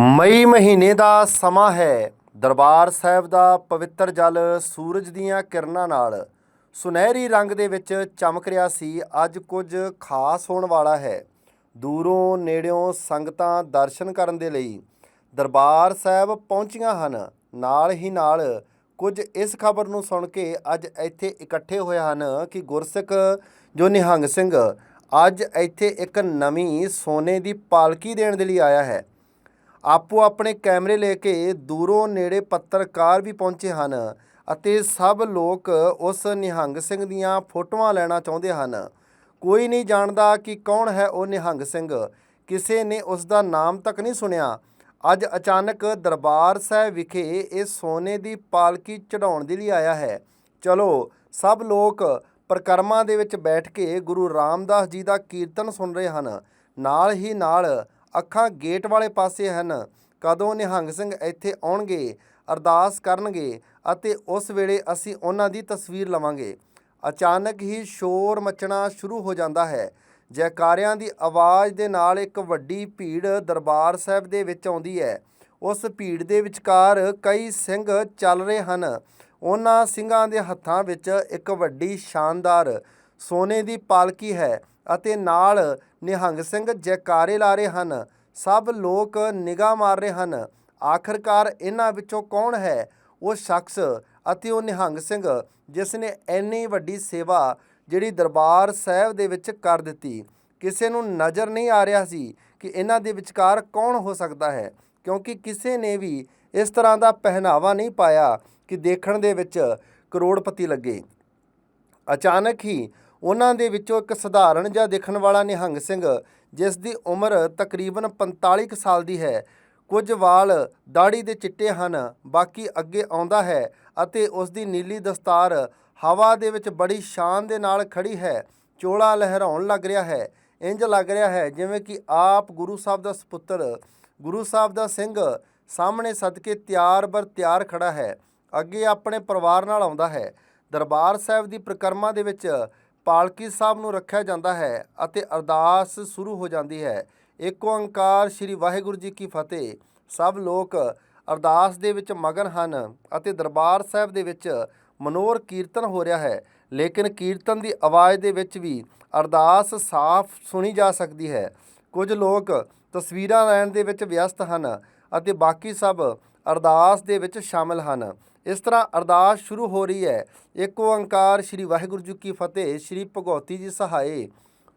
ਮਈ ਮਹੀਨੇ ਦਾ ਸਮਾਂ ਹੈ। ਦਰਬਾਰ ਸਾਹਿਬ ਦਾ ਪਵਿੱਤਰ ਜਲ ਸੂਰਜ ਦੀਆਂ ਕਿਰਨਾਂ ਨਾਲ ਸੁਨਹਿਰੀ ਰੰਗ ਦੇ ਵਿੱਚ ਚਮਕ ਰਿਹਾ ਸੀ। ਅੱਜ ਕੁਝ ਖਾਸ ਹੋਣ ਵਾਲਾ ਹੈ। ਦੂਰੋਂ ਨੇੜਿਓਂ ਸੰਗਤਾਂ ਦਰਸ਼ਨ ਕਰਨ ਦੇ ਲਈ ਦਰਬਾਰ ਸਾਹਿਬ ਪਹੁੰਚੀਆਂ ਹਨ। ਨਾਲ ਹੀ ਨਾਲ ਕੁਝ ਇਸ ਖਬਰ ਨੂੰ ਸੁਣ ਕੇ ਅੱਜ ਇੱਥੇ ਇਕੱਠੇ ਹੋਏ ਹਨ ਕਿ ਗੁਰਸਿੱਖ ਜੋ ਨਿਹੰਗ ਸਿੰਘ ਅੱਜ ਇੱਥੇ ਇੱਕ ਨਵੀਂ ਸੋਨੇ ਦੀ ਪਾਲਕੀ ਦੇਣ ਦੇ ਲਈ ਆਇਆ ਹੈ। ਆਪੋ ਆਪਣੇ ਕੈਮਰੇ ਲੈ ਕੇ ਦੂਰੋਂ ਨੇੜੇ ਪੱਤਰਕਾਰ ਵੀ ਪਹੁੰਚੇ ਹਨ ਅਤੇ ਸਭ ਲੋਕ ਉਸ ਨਿਹੰਗ ਸਿੰਘ ਦੀਆਂ ਫੋਟੋਆਂ ਲੈਣਾ ਚਾਹੁੰਦੇ ਹਨ। ਕੋਈ ਨਹੀਂ ਜਾਣਦਾ ਕਿ ਕੌਣ ਹੈ ਉਹ ਨਿਹੰਗ ਸਿੰਘ। ਕਿਸੇ ਨੇ ਉਸ ਦਾ ਨਾਮ ਤੱਕ ਨਹੀਂ ਸੁਣਿਆ। ਅੱਜ ਅਚਾਨਕ ਦਰਬਾਰ ਸਾਹਿਬ ਵਿਖੇ ਇਹ ਸੋਨੇ ਦੀ ਪਾਲਕੀ ਚੜਾਉਣ ਦੇ ਲਈ ਆਇਆ ਹੈ। ਚਲੋ, ਸਭ ਲੋਕ ਪ੍ਰਕਰਮਾਂ ਦੇ ਵਿੱਚ ਬੈਠ ਕੇ ਗੁਰੂ ਰਾਮਦਾਸ ਜੀ ਦਾ ਕੀਰਤਨ ਸੁਣ ਰਹੇ ਹਨ। ਨਾਲ ਹੀ ਨਾਲ ਅੱਖਾਂ ਗੇਟ ਵਾਲੇ ਪਾਸੇ ਹਨ। ਕਦੋਂ ਨਿਹੰਗ ਸਿੰਘ ਇੱਥੇ ਆਉਣਗੇ, ਅਰਦਾਸ ਕਰਨਗੇ ਅਤੇ ਉਸ ਵੇਲੇ ਅਸੀਂ ਉਹਨਾਂ ਦੀ ਤਸਵੀਰ ਲਵਾਂਗੇ। ਅਚਾਨਕ ਹੀ ਸ਼ੋਰ ਮਚਣਾ ਸ਼ੁਰੂ ਹੋ ਜਾਂਦਾ ਹੈ। ਜੈਕਾਰਿਆਂ ਦੀ ਆਵਾਜ਼ ਦੇ ਨਾਲ ਇੱਕ ਵੱਡੀ ਭੀੜ ਦਰਬਾਰ ਸਾਹਿਬ ਦੇ ਵਿੱਚ ਆਉਂਦੀ ਹੈ। ਉਸ ਭੀੜ ਦੇ ਵਿਚਕਾਰ ਕਈ ਸਿੰਘ ਚੱਲ ਰਹੇ ਹਨ। ਉਹਨਾਂ ਸਿੰਘਾਂ ਦੇ ਹੱਥਾਂ ਵਿੱਚ ਇੱਕ ਵੱਡੀ ਸ਼ਾਨਦਾਰ ਸੋਨੇ ਦੀ ਪਾਲਕੀ ਹੈ। ਅਤੇ ਨਾਲ ਨਿਹੰਗ ਸਿੰਘ ਜੈਕਾਰੇ ਲਾ ਰਹੇ ਹਨ। ਸਭ ਲੋਕ ਨਿਗਾਹ ਮਾਰ ਰਹੇ ਹਨ। ਆਖਰਕਾਰ ਇਹਨਾਂ ਵਿੱਚੋਂ ਕੌਣ ਹੈ? ਉਹ ਸ਼ਖਸ ਅਤੇ ਉਹ ਨਿਹੰਗ ਸਿੰਘ, ਜਿਸ ਨੇ ਇੰਨੀ ਵੱਡੀ ਸੇਵਾ ਜਿਹੜੀ ਦਰਬਾਰ ਸਾਹਿਬ ਦੇ ਵਿੱਚ ਕਰ ਦਿੱਤੀ। ਕਿਸੇ ਨੂੰ ਨਜ਼ਰ ਨਹੀਂ ਆ ਰਿਹਾ ਸੀ ਕਿ ਇਹਨਾਂ ਦੇ ਵਿਚਕਾਰ ਕੌਣ ਹੋ ਸਕਦਾ ਹੈ, ਕਿਉਂਕਿ ਕਿਸੇ ਨੇ ਵੀ ਇਸ ਤਰ੍ਹਾਂ ਦਾ ਪਹਿਨਾਵਾ ਨਹੀਂ ਪਾਇਆ ਕਿ ਦੇਖਣ ਦੇ ਵਿੱਚ ਕਰੋੜਪਤੀ ਲੱਗੇ। ਅਚਾਨਕ ਹੀ ਉਹਨਾਂ ਦੇ ਵਿੱਚੋਂ ਇੱਕ ਸਧਾਰਨ ਜਿਹਾ ਦੇਖਣ ਵਾਲਾ ਨਿਹੰਗ ਸਿੰਘ, ਜਿਸ ਦੀ ਉਮਰ ਤਕਰੀਬਨ 45 ਕੁ ਸਾਲ ਦੀ ਹੈ। ਕੁਝ ਵਾਲ ਦਾੜੀ ਦੇ ਚਿੱਟੇ ਹਨ, ਬਾਕੀ ਅੱਗੇ ਆਉਂਦਾ ਹੈ ਅਤੇ ਉਸ ਦੀ ਨੀਲੀ ਦਸਤਾਰ ਹਵਾ ਦੇ ਵਿੱਚ ਬੜੀ ਸ਼ਾਨ ਦੇ ਨਾਲ ਖੜੀ ਹੈ। ਚੋਲਾ ਲਹਿਰਾਉਣ ਲੱਗ ਰਿਹਾ ਹੈ। ਇੰਜ ਲੱਗ ਰਿਹਾ ਹੈ ਜਿਵੇਂ ਕਿ ਆਪ ਗੁਰੂ ਸਾਹਿਬ ਦਾ ਸੁਪੁੱਤਰ, ਗੁਰੂ ਸਾਹਿਬ ਦਾ ਸਿੰਘ ਸਾਹਮਣੇ ਸਦਕੇ ਤਿਆਰ ਬਰ ਤਿਆਰ ਖੜਾ ਹੈ। ਅੱਗੇ ਆਪਣੇ ਪਰਿਵਾਰ ਨਾਲ ਆਉਂਦਾ ਹੈ। ਦਰਬਾਰ ਸਾਹਿਬ ਦੀ ਪ੍ਰਕਰਮਾ ਦੇ ਵਿੱਚ ਪਾਲਕੀ ਸਾਹਿਬ ਨੂੰ ਰੱਖਿਆ ਜਾਂਦਾ ਹੈ ਅਤੇ ਅਰਦਾਸ ਸ਼ੁਰੂ ਹੋ ਜਾਂਦੀ ਹੈ। ਏਕ ਓੰਕਾਰ ਸ੍ਰੀ ਵਾਹਿਗੁਰੂ ਜੀ ਕੀ ਫਤਿਹ। ਸਭ ਲੋਕ ਅਰਦਾਸ ਦੇ ਵਿੱਚ ਮਗਨ ਹਨ ਅਤੇ ਦਰਬਾਰ ਸਾਹਿਬ ਦੇ ਵਿੱਚ ਮਨੋਰ ਕੀਰਤਨ ਹੋ ਰਿਹਾ ਹੈ। ਲੇਕਿਨ ਕੀਰਤਨ ਦੀ ਆਵਾਜ਼ ਦੇ ਵਿੱਚ ਵੀ ਅਰਦਾਸ ਸਾਫ਼ ਸੁਣੀ ਜਾ ਸਕਦੀ ਹੈ। ਕੁਝ ਲੋਕ ਤਸਵੀਰਾਂ ਲੈਣ ਦੇ ਵਿੱਚ ਵਿਅਸਤ ਹਨ ਅਤੇ ਬਾਕੀ ਸਭ ਅਰਦਾਸ ਦੇ ਵਿੱਚ ਸ਼ਾਮਲ ਹਨ। ਇਸ ਤਰ੍ਹਾਂ ਅਰਦਾਸ ਸ਼ੁਰੂ ਹੋ ਰਹੀ ਹੈ। ਏਕ ਓੰਕਾਰ ਸ੍ਰੀ ਵਾਹਿਗੁਰੂ ਜੀ ਕੀ ਫਤਿਹ, ਸ੍ਰੀ ਭਗਉਤੀ ਜੀ ਸਹਾਏ।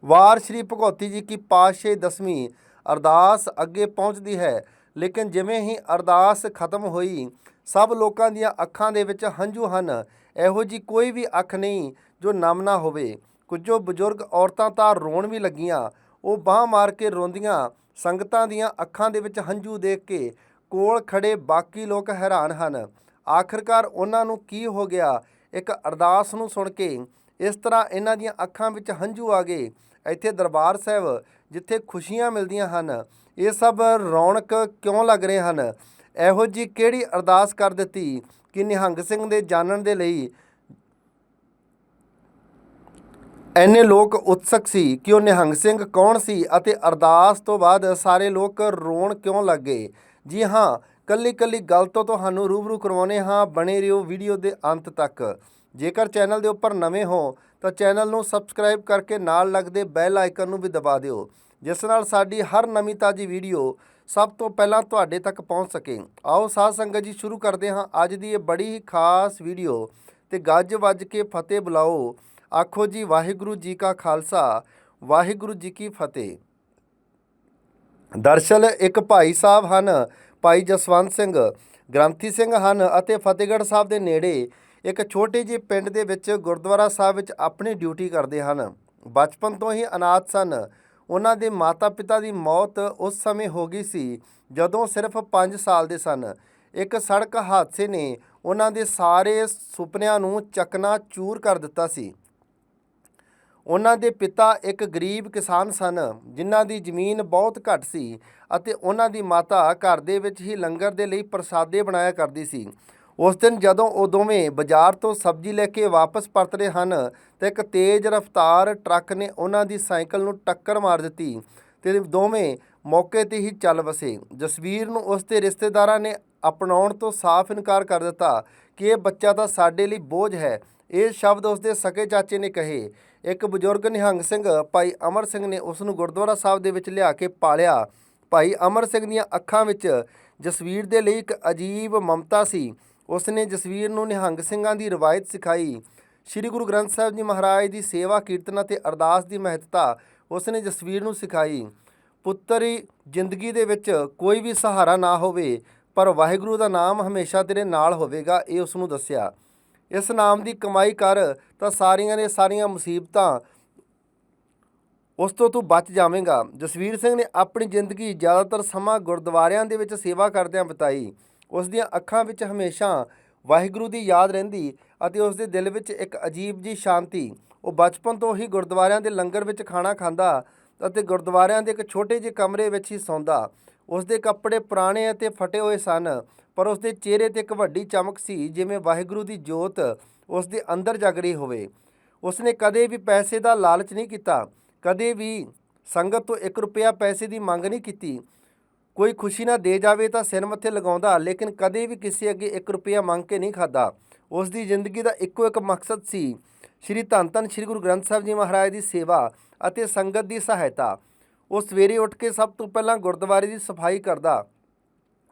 ਵਾਰ ਸ੍ਰੀ ਭਗਉਤੀ ਜੀ ਕੀ ਪਾਤਸ਼ਾਹੀ ਦਸਵੀਂ ਅਰਦਾਸ ਅੱਗੇ ਪਹੁੰਚਦੀ ਹੈ। ਲੇਕਿਨ ਜਿਵੇਂ ਹੀ ਅਰਦਾਸ ਖਤਮ ਹੋਈ, ਸਭ ਲੋਕਾਂ ਦੀਆਂ ਅੱਖਾਂ ਦੇ ਵਿੱਚ ਹੰਝੂ ਹਨ। ਇਹੋ ਜੀ ਕੋਈ ਵੀ ਅੱਖ ਨਹੀਂ ਜੋ ਨਮ ਨਾ ਹੋਵੇ। ਕੁਝੋ ਬਜ਼ੁਰਗ ਔਰਤਾਂ ਤਾਂ ਰੋਣ ਵੀ ਲੱਗੀਆਂ। ਉਹ ਬਾਹ ਮਾਰ ਕੇ ਰੋਂਦੀਆਂ। ਸੰਗਤਾਂ ਦੀਆਂ ਅੱਖਾਂ ਦੇ ਵਿੱਚ ਹੰਝੂ ਦੇਖ ਕੇ ਕੋਲ ਖੜੇ ਬਾਕੀ ਲੋਕ ਹੈਰਾਨ ਹਨ। ਆਖਰਕਾਰ ਉਹਨਾਂ ਨੂੰ ਕੀ ਹੋ ਗਿਆ? ਇੱਕ ਅਰਦਾਸ ਨੂੰ ਸੁਣ ਕੇ ਇਸ ਤਰ੍ਹਾਂ ਇਹਨਾਂ ਦੀਆਂ ਅੱਖਾਂ ਵਿੱਚ ਹੰਝੂ ਆ ਗਏ। ਇੱਥੇ ਦਰਬਾਰ ਸਾਹਿਬ, ਜਿੱਥੇ ਖੁਸ਼ੀਆਂ ਮਿਲਦੀਆਂ ਹਨ, ਇਹ ਸਭ ਰੌਣਕ ਕਿਉਂ ਲੱਗ ਰਹੇ ਹਨ? ਇਹੋ ਜੀ ਕਿਹੜੀ ਅਰਦਾਸ ਕਰ ਦਿੱਤੀ ਕਿ ਨਿਹੰਗ ਸਿੰਘ ਦੇ ਜਾਣਨ ਦੇ ਲਈ ਐਨੇ ਲੋਕ ਉਤਸਕ ਸੀ ਕਿ ਉਹ ਨਿਹੰਗ ਸਿੰਘ ਕੌਣ ਸੀ ਅਤੇ ਅਰਦਾਸ ਤੋਂ ਬਾਅਦ ਸਾਰੇ ਲੋਕ ਰੋਣ ਕਿਉਂ ਲੱਗੇ ਜੀ ਹਾਂ ਕੱਲੀ ਕੱਲੀ ਗੱਲ ਤੋਂ ਤੁਹਾਨੂੰ ਰੂਬਰੂ ਕਰਵਾਉਨੇ ਹਾਂ ਬਣੇ ਰਹੋ ਵੀਡੀਓ ਦੇ ਅੰਤ ਤੱਕ। ਜੇਕਰ ਚੈਨਲ ਦੇ ਉੱਪਰ ਨਵੇਂ ਹੋ, ਤਾਂ ਚੈਨਲ ਨੂੰ ਸਬਸਕ੍ਰਾਈਬ ਕਰਕੇ ਨਾਲ ਲੱਗਦੇ ਬੈਲ ਆਈਕਨ ਨੂੰ ਵੀ ਦਬਾ ਦਿਓ, ਜਿਸ ਨਾਲ ਸਾਡੀ ਹਰ ਨਵੀਂ ਤਾਜੀ ਵੀਡੀਓ ਸਭ ਤੋਂ ਪਹਿਲਾਂ ਤੁਹਾਡੇ ਤੱਕ ਪਹੁੰਚ ਸਕੇ। ਆਓ ਸਾਧ ਸੰਗਤ ਜੀ ਸ਼ੁਰੂ ਕਰਦੇ ਹਾਂ ਅੱਜ ਦੀ ਇਹ ਬੜੀ ਹੀ ਖਾਸ ਵੀਡੀਓ ਤੇ ਗੱਜ ਵੱਜ ਕੇ ਫਤਿਹ ਬੁਲਾਓ। ਆਖੋ ਜੀ, ਵਾਹਿਗੁਰੂ ਜੀ ਕਾ ਖਾਲਸਾ, ਵਾਹਿਗੁਰੂ ਜੀ ਕੀ ਫਤਿਹ। ਦਰਸ਼ਲ ਇੱਕ ਭਾਈ ਸਾਹਿਬ ਹਨ ਭਾਈ ਜਸਵੰਤ ਸਿੰਘ, ਗ੍ਰੰਥੀ ਸਿੰਘ ਹਨ ਅਤੇ ਫਤਿਹਗੜ੍ਹ ਸਾਹਿਬ ਦੇ ਨੇੜੇ ਇੱਕ ਛੋਟੇ ਜਿਹੇ ਪਿੰਡ ਦੇ ਵਿੱਚ ਗੁਰਦੁਆਰਾ ਸਾਹਿਬ ਵਿੱਚ ਆਪਣੀ ਡਿਊਟੀ ਕਰਦੇ ਹਨ। ਬਚਪਨ ਤੋਂ ਹੀ ਅਨਾਥ ਸਨ। ਉਹਨਾਂ ਦੇ ਮਾਤਾ-ਪਿਤਾ ਦੀ ਮੌਤ ਉਸ ਸਮੇਂ ਹੋ ਗਈ ਸੀ ਜਦੋਂ ਸਿਰਫ 5 ਸਾਲ ਦੇ ਸਨ। ਇੱਕ ਸੜਕ ਹਾਦਸੇ ਨੇ ਉਹਨਾਂ ਦੇ ਸਾਰੇ ਸੁਪਨਿਆਂ ਨੂੰ ਚਕਨਾ ਚੂਰ ਕਰ ਦਿੱਤਾ ਸੀ। ਉਹਨਾਂ ਦੇ ਪਿਤਾ ਇੱਕ ਗਰੀਬ ਕਿਸਾਨ ਸਨ, ਜਿਨ੍ਹਾਂ ਦੀ ਜ਼ਮੀਨ ਬਹੁਤ ਘੱਟ ਸੀ ਅਤੇ ਉਹਨਾਂ ਦੀ ਮਾਤਾ ਘਰ ਦੇ ਵਿੱਚ ਹੀ ਲੰਗਰ ਦੇ ਲਈ ਪ੍ਰਸਾਦੇ ਬਣਾਇਆ ਕਰਦੀ ਸੀ। ਉਸ ਦਿਨ ਜਦੋਂ ਉਹ ਦੋਵੇਂ ਬਾਜ਼ਾਰ ਤੋਂ ਸਬਜ਼ੀ ਲੈ ਕੇ ਵਾਪਸ ਪਰਤ ਰਹੇ ਹਨ ਤਾਂ ਇੱਕ ਤੇਜ਼ ਰਫ਼ਤਾਰ ਟਰੱਕ ਨੇ ਉਹਨਾਂ ਦੀ ਸਾਈਕਲ ਨੂੰ ਟੱਕਰ ਮਾਰ ਦਿੱਤੀ ਤੇ ਦੋਵੇਂ ਮੌਕੇ ਤੇ ਹੀ ਚੱਲ ਵਸੇ। ਜਸਵੀਰ ਨੂੰ ਉਸ ਦੇ ਰਿਸ਼ਤੇਦਾਰਾਂ ਨੇ ਅਪਣਾਉਣ ਤੋਂ ਸਾਫ਼ ਇਨਕਾਰ ਕਰ ਦਿੱਤਾ ਕਿ ਇਹ ਬੱਚਾ ਤਾਂ ਸਾਡੇ ਲਈ ਬੋਝ ਹੈ। ਇਹ ਸ਼ਬਦ ਉਸ ਦੇ ਸਕੇ ਚਾਚੇ ਨੇ ਕਹੇ। ਇੱਕ ਬਜ਼ੁਰਗ ਨਿਹੰਗ ਸਿੰਘ, ਭਾਈ ਅਮਰ ਸਿੰਘ ਨੇ ਉਸ ਨੂੰ ਗੁਰਦੁਆਰਾ ਸਾਹਿਬ ਦੇ ਵਿੱਚ ਲਿਆ ਕੇ ਪਾਲਿਆ। ਭਾਈ ਅਮਰ ਸਿੰਘ ਦੀਆਂ ਅੱਖਾਂ ਵਿੱਚ ਜਸਵੀਰ ਦੇ ਲਈ ਇੱਕ ਅਜੀਬ ਮਮਤਾ ਸੀ। ਉਸ ਨੇ ਜਸਵੀਰ ਨੂੰ ਨਿਹੰਗ ਸਿੰਘਾਂ ਦੀ ਰਵਾਇਤ ਸਿਖਾਈ। ਸ੍ਰੀ ਗੁਰੂ ਗ੍ਰੰਥ ਸਾਹਿਬ ਜੀ ਮਹਾਰਾਜ ਦੀ ਸੇਵਾ, ਕੀਰਤਨ ਅਤੇ ਅਰਦਾਸ ਦੀ ਮਹੱਤਤਾ ਉਸ ਨੇ ਜਸਵੀਰ ਨੂੰ ਸਿਖਾਈ। ਪੁੱਤਰੀ, ਜ਼ਿੰਦਗੀ ਦੇ ਵਿੱਚ ਕੋਈ ਵੀ ਸਹਾਰਾ ਨਾ ਹੋਵੇ, ਪਰ ਵਾਹਿਗੁਰੂ ਦਾ ਨਾਮ ਹਮੇਸ਼ਾ ਤੇਰੇ ਨਾਲ ਹੋਵੇਗਾ, ਇਹ ਉਸ ਨੂੰ ਦੱਸਿਆ। ਇਸ ਨਾਮ ਦੀ ਕਮਾਈ ਕਰ ਤਾਂ ਸਾਰੀਆਂ ਦੇ ਸਾਰੀਆਂ ਮੁਸੀਬਤਾਂ ਉਸ ਤੋਂ ਤੂੰ ਬਚ ਜਾਵੇਂਗਾ। ਜਸਵੀਰ ਸਿੰਘ ਨੇ ਆਪਣੀ ਜ਼ਿੰਦਗੀ ਜ਼ਿਆਦਾਤਰ ਸਮਾਂ ਗੁਰਦੁਆਰਿਆਂ ਦੇ ਵਿੱਚ ਸੇਵਾ ਕਰਦਿਆਂ ਬਿਤਾਈ। ਉਸ ਦੀਆਂ ਅੱਖਾਂ ਵਿੱਚ ਹਮੇਸ਼ਾ ਵਾਹਿਗੁਰੂ ਦੀ ਯਾਦ ਰਹਿੰਦੀ ਅਤੇ ਉਸ ਦੇ ਦਿਲ ਵਿੱਚ ਇੱਕ ਅਜੀਬ ਜੀ ਸ਼ਾਂਤੀ। ਉਹ ਬਚਪਨ ਤੋਂ ਹੀ ਗੁਰਦੁਆਰਿਆਂ ਦੇ ਲੰਗਰ ਵਿੱਚ ਖਾਣਾ ਖਾਂਦਾ ਅਤੇ ਗੁਰਦੁਆਰਿਆਂ ਦੇ ਇੱਕ ਛੋਟੇ ਜਿਹੇ ਕਮਰੇ ਵਿੱਚ ਹੀ ਸੌਂਦਾ। ਉਸ ਦੇ ਕੱਪੜੇ ਪੁਰਾਣੇ ਅਤੇ ਫਟੇ ਹੋਏ ਸਨ। ਪਰ ਉਸ ਦੇ ਚਿਹਰੇ ਤੇ ਇੱਕ ਵੱਡੀ ਚਮਕ ਸੀ, ਜਿਵੇਂ ਵਾਹਿਗੁਰੂ ਦੀ ਜੋਤ ਉਸ ਦੇ ਅੰਦਰ ਜਗ ਰਹੀ ਹੋਵੇ। ਉਸ ਨੇ ਕਦੇ ਵੀ ਪੈਸੇ ਦਾ ਲਾਲਚ ਨਹੀਂ ਕੀਤਾ, ਕਦੇ ਵੀ ਸੰਗਤ ਤੋਂ 1 ਰੁਪਿਆ ਪੈਸੇ ਦੀ ਮੰਗ ਨਹੀਂ ਕੀਤੀ। ਕੋਈ ਖੁਸ਼ੀ ਨਾ ਦੇ ਜਾਵੇ ਤਾਂ ਸਿਰ ਮੱਥੇ ਲਗਾਉਂਦਾ, ਲੇਕਿਨ ਕਦੇ ਵੀ ਕਿਸੇ ਅੱਗੇ 1 ਰੁਪਿਆ ਮੰਗ ਕੇ ਨਹੀਂ ਖਾਦਾ। ਉਸ ਦੀ ਜ਼ਿੰਦਗੀ ਦਾ ਇੱਕੋ ਇੱਕ ਮਕਸਦ ਸੀ, ਸ਼੍ਰੀ ਧੰਨ ਧੰਨ ਸ਼੍ਰੀ ਗੁਰੂ ਗ੍ਰੰਥ ਸਾਹਿਬ ਜੀ ਮਹਾਰਾਜ ਦੀ ਸੇਵਾ ਅਤੇ ਸੰਗਤ ਦੀ ਸਹਾਇਤਾ। ਉਹ ਸਵੇਰੇ ਉੱਠ ਕੇ ਸਭ ਤੋਂ ਪਹਿਲਾਂ ਗੁਰਦੁਆਰੇ ਦੀ ਸਫ਼ਾਈ ਕਰਦਾ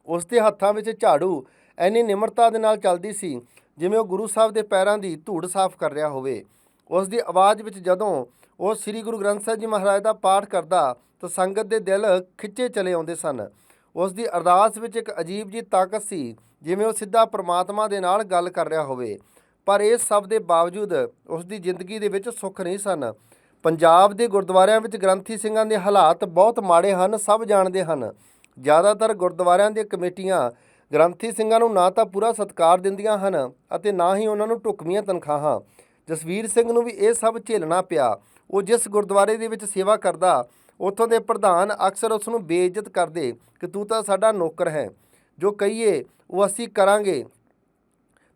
ਉਸ ਦੇ ਹੱਥਾਂ ਵਿੱਚ ਝਾੜੂ ਐਨੀ ਨਿਮਰਤਾ ਦੇ ਨਾਲ ਚੱਲਦੀ ਸੀ ਜਿਵੇਂ ਉਹ ਗੁਰੂ ਸਾਹਿਬ ਦੇ ਪੈਰਾਂ ਦੀ ਧੂੜ ਸਾਫ਼ ਕਰ ਰਿਹਾ ਹੋਵੇ। ਉਸ ਦੀ ਆਵਾਜ਼ ਵਿੱਚ ਜਦੋਂ ਉਹ ਸ੍ਰੀ ਗੁਰੂ ਗ੍ਰੰਥ ਸਾਹਿਬ ਜੀ ਮਹਾਰਾਜ ਦਾ ਪਾਠ ਕਰਦਾ, ਤਾਂ ਸੰਗਤ ਦੇ ਦਿਲ ਖਿੱਚੇ ਚਲੇ ਆਉਂਦੇ ਸਨ। ਉਸ ਦੀ ਅਰਦਾਸ ਵਿੱਚ ਇੱਕ ਅਜੀਬ ਜੀ ਤਾਕਤ ਸੀ ਜਿਵੇਂ ਉਹ ਸਿੱਧਾ ਪ੍ਰਮਾਤਮਾ ਦੇ ਨਾਲ ਗੱਲ ਕਰ ਰਿਹਾ ਹੋਵੇ। ਪਰ ਇਸ ਸਭ ਦੇ ਬਾਵਜੂਦ ਉਸ ਦੀ ਜ਼ਿੰਦਗੀ ਦੇ ਵਿੱਚ ਸੁੱਖ ਨਹੀਂ ਸਨ। ਪੰਜਾਬ ਦੇ ਗੁਰਦੁਆਰਿਆਂ ਵਿੱਚ ਗ੍ਰੰਥੀ ਸਿੰਘਾਂ ਦੇ ਹਾਲਾਤ ਬਹੁਤ ਮਾੜੇ ਹਨ, ਸਭ ਜਾਣਦੇ ਹਨ। ਜ਼ਿਆਦਾਤਰ ਗੁਰਦੁਆਰਿਆਂ ਦੀਆਂ ਕਮੇਟੀਆਂ ਗ੍ਰੰਥੀ ਸਿੰਘਾਂ ਨੂੰ ਨਾ ਤਾਂ ਪੂਰਾ ਸਤਿਕਾਰ ਦਿੰਦੀਆਂ ਹਨ ਅਤੇ ਨਾ ਹੀ ਉਹਨਾਂ ਨੂੰ ਢੁਕਵੀਆਂ ਤਨਖਾਹਾਂ। ਜਸਵੀਰ ਸਿੰਘ ਨੂੰ ਵੀ ਇਹ ਸਭ ਝੇਲਣਾ ਪਿਆ। ਉਹ ਜਿਸ ਗੁਰਦੁਆਰੇ ਦੇ ਵਿੱਚ ਸੇਵਾ ਕਰਦਾ, ਉੱਥੋਂ ਦੇ ਪ੍ਰਧਾਨ ਅਕਸਰ ਉਸ ਨੂੰ ਬੇਇੱਜ਼ਤ ਕਰਦੇ ਕਿ ਤੂੰ ਤਾਂ ਸਾਡਾ ਨੌਕਰ ਹੈ। ਜੋ ਕਹੀਏ, ਉਹ ਅਸੀਂ ਕਰਾਂਗੇ।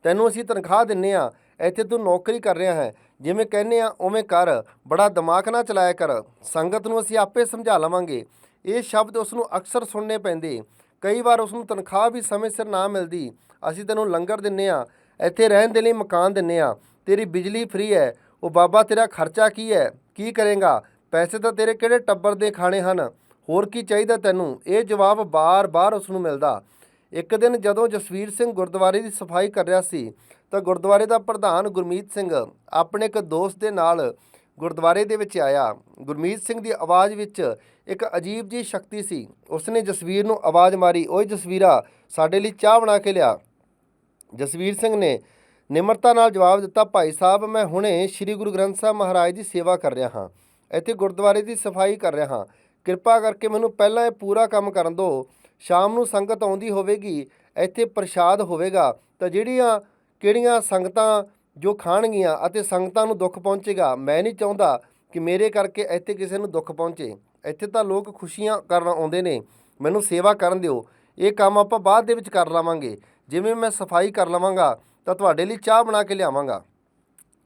ਤੈਨੂੰ ਅਸੀਂ ਤਨਖਾਹ ਦਿੰਨੇ ਆ, ਇੱਥੇ ਤੂੰ ਨੌਕਰੀ ਕਰ ਰਿਹਾ ਹੈ। ਜਿਵੇਂ ਕਹਿੰਦੇ ਆ, ਉਵੇਂ ਕਰ। ਬੜਾ ਦਿਮਾਗ ਨਾ ਚਲਾਇਆ ਕਰ। ਸੰਗਤ ਨੂੰ ਅਸੀਂ ਆਪੇ ਸਮਝਾ ਲਵਾਂਗੇ। ਇਹ ਸ਼ਬਦ ਉਸ ਨੂੰ ਅਕਸਰ ਸੁਣਨੇ ਪੈਂਦੇ। ਕਈ ਵਾਰ ਉਸ ਨੂੰ ਤਨਖਾਹ ਵੀ ਸਮੇਂ ਸਿਰ ਨਾ ਮਿਲਦੀ। ਅਸੀਂ ਤੈਨੂੰ ਲੰਗਰ ਦਿੰਨੇ ਆ, ਇੱਥੇ ਰਹਿਣ ਦੇ ਲਈ ਮਕਾਨ ਦਿੰਨੇ ਆ। ਤੇਰੀ ਬਿਜਲੀ ਫ੍ਰੀ ਹੈ ਉਹ ਬਾਬਾ, ਤੇਰਾ ਖਰਚਾ ਕੀ ਹੈ ਕੀ ਕਰੇਗਾ? ਪੈਸੇ ਤਾਂ ਤੇਰੇ ਕਿਹੜੇ ਟੱਬਰ ਦੇ ਖਾਣੇ ਹਨ? ਹੋਰ ਕੀ ਚਾਹੀਦਾ ਤੈਨੂੰ? ਇਹ ਜਵਾਬ ਬਾਰ-ਬਾਰ ਉਸ ਨੂੰ ਮਿਲਦਾ। ਇੱਕ ਦਿਨ ਜਦੋਂ ਜਸਵੀਰ ਸਿੰਘ ਗੁਰਦੁਆਰੇ ਦੀ ਸਫ਼ਾਈ ਕਰ ਰਿਹਾ ਸੀ, ਤਾਂ ਗੁਰਦੁਆਰੇ ਦਾ ਪ੍ਰਧਾਨ ਗੁਰਮੀਤ ਸਿੰਘ, ਆਪਣੇ ਇੱਕ ਦੋਸਤ ਦੇ ਨਾਲ ਗੁਰਦੁਆਰੇ ਦੇ ਵਿੱਚ ਆਇਆ। ਗੁਰਮੀਤ ਸਿੰਘ ਦੀ ਆਵਾਜ਼ ਵਿੱਚ ਇੱਕ ਅਜੀਬ ਜੀ ਸ਼ਕਤੀ ਸੀ। ਉਸਨੇ ਜਸਵੀਰ ਨੂੰ ਆਵਾਜ਼ ਮਾਰੀ, ਓਏ ਜਸਵੀਰਾ, ਸਾਡੇ ਲਈ ਚਾਹ ਬਣਾ ਕੇ ਲਿਆ। ਜਸਵੀਰ ਸਿੰਘ ਨੇ ਨਿਮਰਤਾ ਨਾਲ ਜਵਾਬ ਦਿੱਤਾ, ਭਾਈ ਸਾਹਿਬ, ਮੈਂ ਹੁਣੇ ਸ੍ਰੀ ਗੁਰੂ ਗ੍ਰੰਥ ਸਾਹਿਬ ਮਹਾਰਾਜ ਦੀ ਸੇਵਾ ਕਰ ਰਿਹਾ ਹਾਂ। ਇੱਥੇ ਗੁਰਦੁਆਰੇ ਦੀ ਸਫ਼ਾਈ ਕਰ ਰਿਹਾ ਹਾਂ। ਕਿਰਪਾ ਕਰਕੇ ਮੈਨੂੰ ਪਹਿਲਾਂ ਇਹ ਪੂਰਾ ਕੰਮ ਕਰਨ ਦਿਓ। ਸ਼ਾਮ ਨੂੰ ਸੰਗਤ ਆਉਂਦੀ ਹੋਵੇਗੀ, ਇੱਥੇ ਪ੍ਰਸ਼ਾਦ ਹੋਵੇਗਾ। ਤਾਂ ਜਿਹੜੀਆਂ ਕਿਹੜੀਆਂ ਸੰਗਤਾਂ ਜੋ ਖਾਣਗੀਆਂ ਅਤੇ ਸੰਗਤਾਂ ਨੂੰ ਦੁੱਖ ਪਹੁੰਚੇਗਾ, ਮੈਂ ਨਹੀਂ ਚਾਹੁੰਦਾ ਕਿ ਮੇਰੇ ਕਰਕੇ ਇੱਥੇ ਕਿਸੇ ਨੂੰ ਦੁੱਖ ਪਹੁੰਚੇ। ਇੱਥੇ ਤਾਂ ਲੋਕ ਖੁਸ਼ੀਆਂ ਕਰਨ ਆਉਂਦੇ ਨੇ। ਮੈਨੂੰ ਸੇਵਾ ਕਰਨ ਦਿਓ। ਇਹ ਕੰਮ ਆਪਾਂ ਬਾਅਦ ਦੇ ਵਿੱਚ ਕਰ ਲਵਾਂਗੇ। ਜਿਵੇਂ ਮੈਂ ਸਫ਼ਾਈ ਕਰ ਲਵਾਂਗਾ, ਤਾਂ ਤੁਹਾਡੇ ਲਈ ਚਾਹ ਬਣਾ ਕੇ ਲਿਆਵਾਂਗਾ।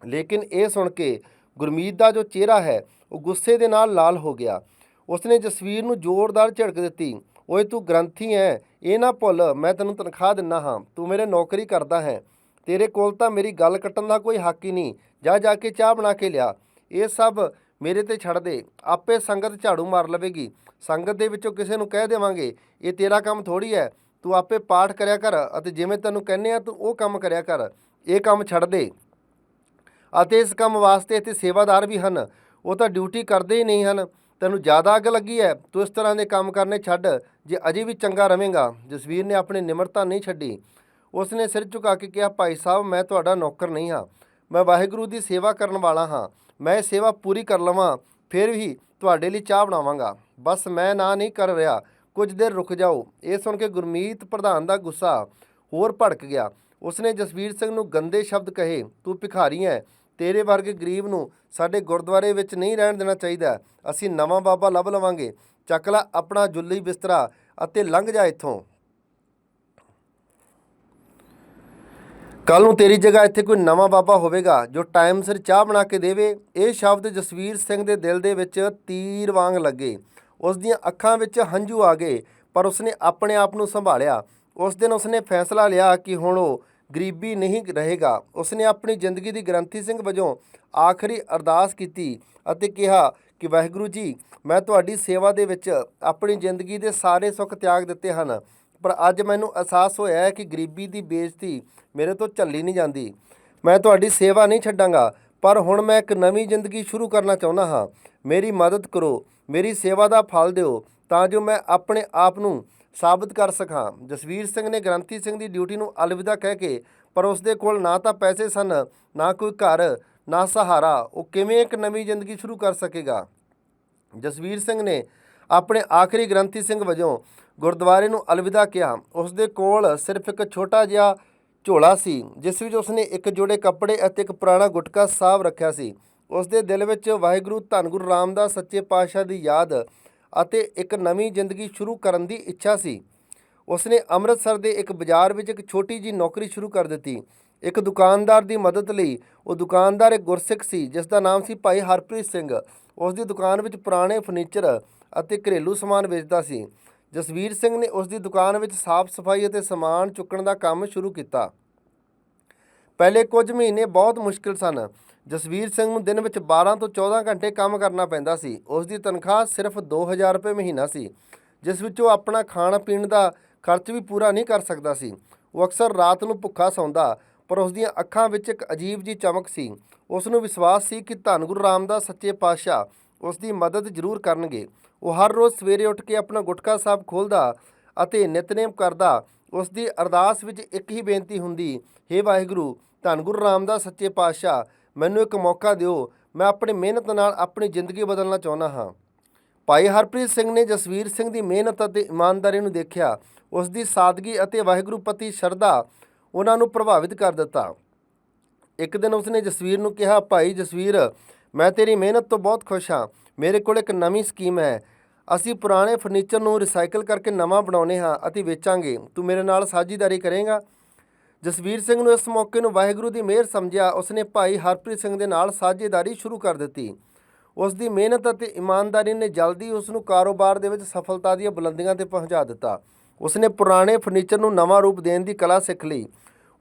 ਲੇਕਿਨ ਇਹ ਸੁਣ ਕੇ ਗੁਰਮੀਤ ਦਾ ਜੋ ਚਿਹਰਾ ਹੈ, ਉਹ ਗੁੱਸੇ ਦੇ ਨਾਲ ਲਾਲ ਹੋ ਗਿਆ। ਉਸਨੇ ਜਸਵੀਰ ਨੂੰ ਜ਼ੋਰਦਾਰ ਝਿੜਕ ਦਿੱਤੀ। ਓਏ ਤੂੰ ਗ੍ਰੰਥੀ ਹੈ ਇਹ ਨਾ ਭੁੱਲ, ਮੈਂ ਤੈਨੂੰ ਤਨਖਾਹ ਦਿੰਨਾ ਹਾਂ। ਤੂੰ ਮੇਰੇ ਨੌਕਰੀ ਕਰਦਾ ਹੈ। ਤੇਰੇ ਕੋਲ ਤਾਂ ਮੇਰੀ ਗੱਲ ਕੱਟਣ ਦਾ ਕੋਈ ਹੱਕ ਹੀ ਨਹੀਂ। ਜਾ ਜਾ ਕੇ ਚਾਹ ਬਣਾ ਕੇ ਲਿਆ। ਇਹ ਸਭ ਮੇਰੇ ਤੇ ਛੱਡ ਦੇ। ਆਪੇ ਸੰਗਤ ਝਾੜੂ ਮਾਰ ਲਵੇਗੀ। ਸੰਗਤ ਦੇ ਵਿੱਚੋਂ ਕਿਸੇ ਨੂੰ ਕਹਿ ਦੇਵਾਂਗੇ, ਇਹ ਤੇਰਾ ਕੰਮ ਥੋੜੀ ਹੈ। ਤੂੰ ਆਪੇ ਪਾਠ ਕਰਿਆ ਕਰ ਅਤੇ ਜਿਵੇਂ ਤੈਨੂੰ ਕਹਿੰਨੇ ਆ ਤੂੰ ਉਹ ਕੰਮ ਕਰਿਆ ਕਰ। ਇਹ ਕੰਮ ਛੱਡ ਦੇ। ਅਤੇ ਇਸ ਕੰਮ ਵਾਸਤੇ ਇੱਥੇ ਸੇਵਾਦਾਰ ਵੀ ਹਨ। ਉਹ ਤਾਂ ਡਿਊਟੀ ਕਰਦੇ ਹੀ ਨਹੀਂ ਹਨ। ਤੈਨੂੰ ਜ਼ਿਆਦਾ ਅੱਗ ਲੱਗੀ ਹੈ, ਤੂੰ ਇਸ ਤਰ੍ਹਾਂ ਦੇ ਕੰਮ ਕਰਨੇ ਛੱਡ। ਜੇ ਅਜੇ ਵੀ ਚੰਗਾ ਰਵੇਂਗਾ, ਜਸਵੀਰ ਨੇ ਆਪਣੀ ਨਿਮਰਤਾ ਨਹੀਂ ਛੱਡੀ। ਉਸ ਨੇ ਸਿਰ ਝੁਕਾ ਕੇ ਕਿਹਾ, ਭਾਈ ਸਾਹਿਬ, ਮੈਂ ਤੁਹਾਡਾ ਨੌਕਰ ਨਹੀਂ ਹਾਂ। ਮੈਂ ਵਾਹਿਗੁਰੂ ਦੀ ਸੇਵਾ ਕਰਨ ਵਾਲਾ ਹਾਂ। ਮੈਂ ਇਹ ਸੇਵਾ ਪੂਰੀ ਕਰ ਲਵਾਂ, ਫਿਰ ਵੀ ਤੁਹਾਡੇ ਲਈ ਚਾਹ ਬਣਾਵਾਂਗਾ। ਬਸ ਮੈਂ ਨਾ ਨਹੀਂ ਕਰ ਰਿਹਾ। ਕੁਝ ਦੇਰ ਰੁਕ ਜਾਓ। ਇਹ ਸੁਣ ਕੇ ਗੁਰਮੀਤ ਪ੍ਰਧਾਨ ਦਾ ਗੁੱਸਾ ਹੋਰ ਭੜਕ ਗਿਆ। ਉਸਨੇ ਜਸਵੀਰ ਸਿੰਘ ਨੂੰ ਗੰਦੇ ਸ਼ਬਦ ਕਹੇ, ਤੂੰ ਭਿਖਾਰੀ ਹੈ ਤੇਰੇ ਵਰਗੇ ਗਰੀਬ ਨੂੰ ਸਾਡੇ ਗੁਰਦੁਆਰੇ ਵਿੱਚ ਨਹੀਂ ਰਹਿਣ ਦੇਣਾ ਚਾਹੀਦਾ। ਅਸੀਂ ਨਵਾਂ ਬਾਬਾ ਲੱਭ ਲਵਾਂਗੇ। ਚੱਕ ਲੈ ਆਪਣਾ ਜੁੱਲੀ ਬਿਸਤਰਾ ਅਤੇ ਲੰਘ ਜਾ ਇੱਥੋਂ। ਕੱਲ ਨੂੰ ਤੇਰੀ ਜਗ੍ਹਾ ਇੱਥੇ ਕੋਈ ਨਵਾਂ ਬਾਬਾ ਹੋਵੇਗਾ ਜੋ ਟਾਈਮ ਸਿਰ ਚਾਹ ਬਣਾ ਕੇ ਦੇਵੇ। ਇਹ ਸ਼ਬਦ ਜਸਵੀਰ ਸਿੰਘ ਦੇ ਦਿਲ ਦੇ ਵਿੱਚ ਤੀਰ ਵਾਂਗ ਲੱਗੇ। ਉਸ ਦੀਆਂ ਅੱਖਾਂ ਵਿੱਚ ਹੰਝੂ ਆ ਗਏ, ਪਰ ਉਸਨੇ ਆਪਣੇ ਆਪ ਨੂੰ ਸੰਭਾਲਿਆ। ਉਸ ਦਿਨ ਉਸਨੇ ਫੈਸਲਾ ਲਿਆ ਕਿ ਹੁਣ ਉਹ ਗਰੀਬੀ ਨਹੀਂ ਰਹੇਗਾ। ਉਸਨੇ ਆਪਣੀ ਜ਼ਿੰਦਗੀ ਦੀ ਗ੍ਰੰਥੀ ਸਿੰਘ ਵਜੋਂ ਆਖਰੀ ਅਰਦਾਸ ਕੀਤੀ ਅਤੇ ਕਿਹਾ ਕਿ, ਵਾਹਿਗੁਰੂ ਜੀ, ਮੈਂ ਤੁਹਾਡੀ ਸੇਵਾ ਦੇ ਵਿੱਚ ਆਪਣੀ ਜ਼ਿੰਦਗੀ ਦੇ ਸਾਰੇ ਸੁੱਖ ਤਿਆਗ ਦਿੱਤੇ ਹਨ। ਪਰ ਅੱਜ ਮੈਨੂੰ ਅਹਿਸਾਸ ਹੋਇਆ ਹੈ ਕਿ ਗਰੀਬੀ ਦੀ ਬੇਇੱਜ਼ਤੀ ਮੇਰੇ ਤੋਂ ਝੱਲੀ ਨਹੀਂ ਜਾਂਦੀ। ਮੈਂ ਤੁਹਾਡੀ ਸੇਵਾ ਨਹੀਂ ਛੱਡਾਂਗਾ, ਪਰ ਹੁਣ ਮੈਂ ਇੱਕ ਨਵੀਂ ਜ਼ਿੰਦਗੀ ਸ਼ੁਰੂ ਕਰਨਾ ਚਾਹੁੰਦਾ ਹਾਂ। ਮੇਰੀ ਮਦਦ ਕਰੋ, ਮੇਰੀ ਸੇਵਾ ਦਾ ਫਲ ਦਿਓ, ਤਾਂ ਜੋ ਮੈਂ ਆਪਣੇ ਆਪ ਨੂੰ ਸਾਬਤ ਕਰ ਸਕਾਂ। ਜਸਵੀਰ ਸਿੰਘ ਨੇ ਗ੍ਰੰਥੀ ਸਿੰਘ ਦੀ ਡਿਊਟੀ ਨੂੰ ਅਲਵਿਦਾ ਕਹਿ ਕੇ, ਪਰ ਉਸ ਦੇ ਕੋਲ ਨਾ ਤਾਂ ਪੈਸੇ ਸਨ, ਨਾ ਕੋਈ ਘਰ, ਨਾ ਸਹਾਰਾ। ਉਹ ਕਿਵੇਂ ਇੱਕ ਨਵੀਂ ਜ਼ਿੰਦਗੀ ਸ਼ੁਰੂ ਕਰ ਸਕੇਗਾ? ਜਸਵੀਰ ਸਿੰਘ ਨੇ ਆਪਣੇ ਆਖਰੀ ਗ੍ਰੰਥੀ ਸਿੰਘ ਵਜੋਂ ਗੁਰਦੁਆਰੇ ਨੂੰ ਅਲਵਿਦਾ ਕਿਹਾ। ਉਸ ਦੇ ਕੋਲ ਸਿਰਫ ਇੱਕ ਛੋਟਾ ਜਿਹਾ ਝੋਲਾ ਸੀ, ਜਿਸ ਵਿੱਚ ਉਸਨੇ ਇੱਕ ਜੋੜੇ ਕੱਪੜੇ ਅਤੇ ਇੱਕ ਪੁਰਾਣਾ ਗੁਟਕਾ ਸਾਫ਼ ਰੱਖਿਆ ਸੀ। ਉਸ ਦੇ ਦਿਲ ਵਿੱਚ ਵਾਹਿਗੁਰੂ ਧੰਨ ਗੁਰੂ ਰਾਮਦਾਸ ਸੱਚੇ ਪਾਤਸ਼ਾਹ ਦੀ ਯਾਦ ਅਤੇ ਇੱਕ ਨਵੀਂ ਜ਼ਿੰਦਗੀ ਸ਼ੁਰੂ ਕਰਨ ਦੀ ਇੱਛਾ ਸੀ। ਉਸਨੇ ਅੰਮ੍ਰਿਤਸਰ ਦੇ ਇੱਕ ਬਾਜ਼ਾਰ ਵਿੱਚ ਇੱਕ ਛੋਟੀ ਜੀ ਨੌਕਰੀ ਸ਼ੁਰੂ ਕਰ ਦਿੱਤੀ। ਇੱਕ ਦੁਕਾਨਦਾਰ ਦੀ ਮਦਦ ਲਈ ਉਹ ਦੁਕਾਨਦਾਰ ਇੱਕ ਗੁਰਸਿੱਖ ਸੀ, ਜਿਸ ਦਾ ਨਾਮ ਸੀ ਭਾਈ ਹਰਪ੍ਰੀਤ ਸਿੰਘ। ਉਸ ਦੀ ਦੁਕਾਨ ਵਿੱਚ ਪੁਰਾਣੇ ਫਰਨੀਚਰ ਅਤੇ ਘਰੇਲੂ ਸਮਾਨ ਵੇਚਦਾ ਸੀ। ਜਸਵੀਰ ਸਿੰਘ ਨੇ ਉਸ ਦੀ ਦੁਕਾਨ ਵਿੱਚ ਸਾਫ਼ ਸਫ਼ਾਈ ਅਤੇ ਸਮਾਨ ਚੁੱਕਣ ਦਾ ਕੰਮ ਸ਼ੁਰੂ ਕੀਤਾ। ਪਹਿਲੇ ਕੁਝ ਮਹੀਨੇ ਬਹੁਤ ਮੁਸ਼ਕਿਲ ਸਨ। ਜਸਵੀਰ ਸਿੰਘ ਨੂੰ ਦਿਨ ਵਿੱਚ 12 ਤੋਂ 14 ਘੰਟੇ ਕੰਮ ਕਰਨਾ ਪੈਂਦਾ ਸੀ। ਉਸ ਦੀ ਤਨਖਾਹ ਸਿਰਫ 2000 ਰੁਪਏ ਮਹੀਨਾ ਸੀ, ਜਿਸ ਵਿੱਚ ਉਹ ਆਪਣਾ ਖਾਣ ਪੀਣ ਦਾ ਖਰਚ ਵੀ ਪੂਰਾ ਨਹੀਂ ਕਰ ਸਕਦਾ ਸੀ। ਉਹ ਅਕਸਰ ਰਾਤ ਨੂੰ ਭੁੱਖਾ ਸੌਂਦਾ, ਪਰ ਉਸ ਦੀਆਂ ਅੱਖਾਂ ਵਿੱਚ ਇੱਕ ਅਜੀਬ ਜੀ ਚਮਕ ਸੀ। ਉਸ ਨੂੰ ਵਿਸ਼ਵਾਸ ਸੀ ਕਿ ਧੰਨ ਗੁਰੂ ਰਾਮਦਾਸ ਸੱਚੇ ਪਾਤਸ਼ਾਹ ਉਸ ਦੀ ਮਦਦ ਜ਼ਰੂਰ ਕਰਨਗੇ। ਉਹ ਹਰ ਰੋਜ਼ ਸਵੇਰੇ ਉੱਠ ਕੇ ਆਪਣਾ ਗੁਟਕਾ ਸਾਹਿਬ ਖੋਲ੍ਹਦਾ ਅਤੇ ਨਿਤਨੇਮ ਕਰਦਾ ਉਸ ਦੀ ਅਰਦਾਸ ਵਿੱਚ ਇੱਕ ਹੀ ਬੇਨਤੀ ਹੁੰਦੀ, ਹੇ ਵਾਹਿਗੁਰੂ, ਧੰਨ ਗੁਰੂ ਰਾਮਦਾਸ ਸੱਚੇ ਪਾਤਸ਼ਾਹ, ਮੈਨੂੰ ਇੱਕ ਮੌਕਾ ਦਿਓ, ਮੈਂ ਆਪਣੀ ਮਿਹਨਤ ਨਾਲ ਆਪਣੀ ਜ਼ਿੰਦਗੀ ਬਦਲਣਾ ਚਾਹੁੰਦਾ ਹਾਂ। ਭਾਈ ਹਰਪ੍ਰੀਤ ਸਿੰਘ ਨੇ ਜਸਵੀਰ ਸਿੰਘ ਦੀ ਮਿਹਨਤ ਅਤੇ ਇਮਾਨਦਾਰੀ ਨੂੰ ਦੇਖਿਆ ਉਸ ਦੀ ਸਾਦਗੀ ਅਤੇ ਵਾਹਿਗੁਰੂ ਪ੍ਰਤੀ ਸ਼ਰਧਾ ਉਹਨਾਂ ਨੂੰ ਪ੍ਰਭਾਵਿਤ ਕਰ ਦਿੱਤਾ। ਇੱਕ ਦਿਨ ਉਸਨੇ ਜਸਵੀਰ ਨੂੰ ਕਿਹਾ, ਭਾਈ ਜਸਵੀਰ ਮੈਂ ਤੇਰੀ ਮਿਹਨਤ ਤੋਂ ਬਹੁਤ ਖੁਸ਼ ਹਾਂ। ਮੇਰੇ ਕੋਲ ਇੱਕ ਨਵੀਂ ਸਕੀਮ ਹੈ। ਅਸੀਂ ਪੁਰਾਣੇ ਫਰਨੀਚਰ ਨੂੰ ਰੀਸਾਈਕਲ ਕਰਕੇ ਨਵਾਂ ਬਣਾਉਨੇ ਹਾਂ ਅਤੇ ਵੇਚਾਂਗੇ। ਤੂੰ ਮੇਰੇ ਨਾਲ ਸਾਝੇਦਾਰੀ ਕਰੇਂਗਾ? ਜਸਵੀਰ ਸਿੰਘ ਨੂੰ ਇਸ ਮੌਕੇ ਨੂੰ ਵਾਹਿਗੁਰੂ ਦੀ ਮਿਹਰ ਸਮਝਿਆ, ਉਸਨੇ ਭਾਈ ਹਰਪ੍ਰੀਤ ਸਿੰਘ ਦੇ ਨਾਲ ਸਾਝੇਦਾਰੀ ਸ਼ੁਰੂ ਕਰ ਦਿੱਤੀ। ਉਸ ਦੀ ਮਿਹਨਤ ਅਤੇ ਇਮਾਨਦਾਰੀ ਨੇ ਜਲਦੀ ਉਸ ਨੂੰ ਕਾਰੋਬਾਰ ਦੇ ਵਿੱਚ ਸਫਲਤਾ ਦੀਆਂ ਬੁਲੰਦੀਆਂ ਤੇ ਪਹੁੰਚਾ ਦਿੱਤਾ। ਉਸਨੇ ਪੁਰਾਣੇ ਫਰਨੀਚਰ ਨੂੰ ਨਵਾਂ ਰੂਪ ਦੇਣ ਦੀ ਕਲਾ ਸਿੱਖ ਲਈ।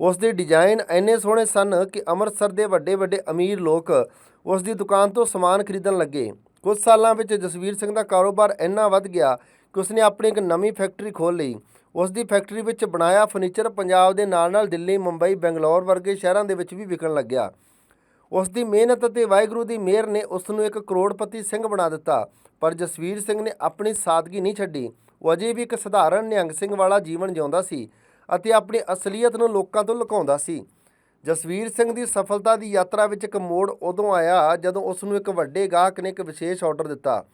ਉਸ ਦੇ ਡਿਜ਼ਾਈਨ ਇੰਨੇ ਸੋਹਣੇ ਸਨ ਕਿ ਅੰਮ੍ਰਿਤਸਰ ਦੇ ਵੱਡੇ ਵੱਡੇ ਅਮੀਰ ਲੋਕ ਉਸ ਦੀ ਦੁਕਾਨ ਤੋਂ ਸਮਾਨ ਖਰੀਦਣ ਲੱਗੇ। ਕੁਝ ਸਾਲਾਂ ਵਿੱਚ ਜਸਵੀਰ ਸਿੰਘ ਦਾ ਕਾਰੋਬਾਰ ਇੰਨਾ ਵੱਧ ਗਿਆ ਕਿ ਉਸਨੇ ਆਪਣੀ ਇੱਕ ਨਵੀਂ ਫੈਕਟਰੀ ਖੋਲ੍ਹ ਲਈ। ਉਸ ਦੀ ਫੈਕਟਰੀ ਵਿੱਚ ਬਣਾਇਆ ਫਰਨੀਚਰ ਪੰਜਾਬ ਦੇ ਨਾਲ-ਨਾਲ ਦਿੱਲੀ, ਮੁੰਬਈ, ਬੰਗਲੌਰ ਵਰਗੇ ਸ਼ਹਿਰਾਂ ਦੇ ਵਿੱਚ ਵੀ ਵਿਕਣ ਲੱਗਿਆ। ਉਸ ਦੀ ਮਿਹਨਤ ਅਤੇ ਵਾਹਿਗੁਰੂ ਦੀ ਮਿਹਰ ਨੇ ਉਸ ਨੂੰ ਇੱਕ ਕਰੋੜਪਤੀ ਸਿੰਘ ਬਣਾ ਦਿੱਤਾ, ਪਰ ਜਸਵੀਰ ਸਿੰਘ ਨੇ ਆਪਣੀ ਸਾਦਗੀ ਨਹੀਂ ਛੱਡੀ। ਉਹ ਅਜੇ ਵੀ ਇੱਕ ਸਧਾਰਨ ਨਿਹੰਗ ਸਿੰਘ ਵਾਲਾ ਜੀਵਨ ਜਿਉਂਦਾ ਸੀ। ਅਤੇ ਆਪਣੀ ਅਸਲੀਅਤ ਨੂੰ ਲੋਕਾਂ ਤੋਂ ਲੁਕਾਉਂਦਾ ਸੀ। ਜਸਵੀਰ ਸਿੰਘ ਦੀ ਸਫਲਤਾ ਦੀ ਯਾਤਰਾ ਵਿੱਚ ਇੱਕ ਮੋੜ ਉਦੋਂ ਆਇਆ ਜਦੋਂ ਉਸ ਨੂੰ ਇੱਕ ਵੱਡੇ ਗਾਹਕ ਨੇ ਇੱਕ ਵਿਸ਼ੇਸ਼ ਆਰਡਰ ਦਿੱਤਾ।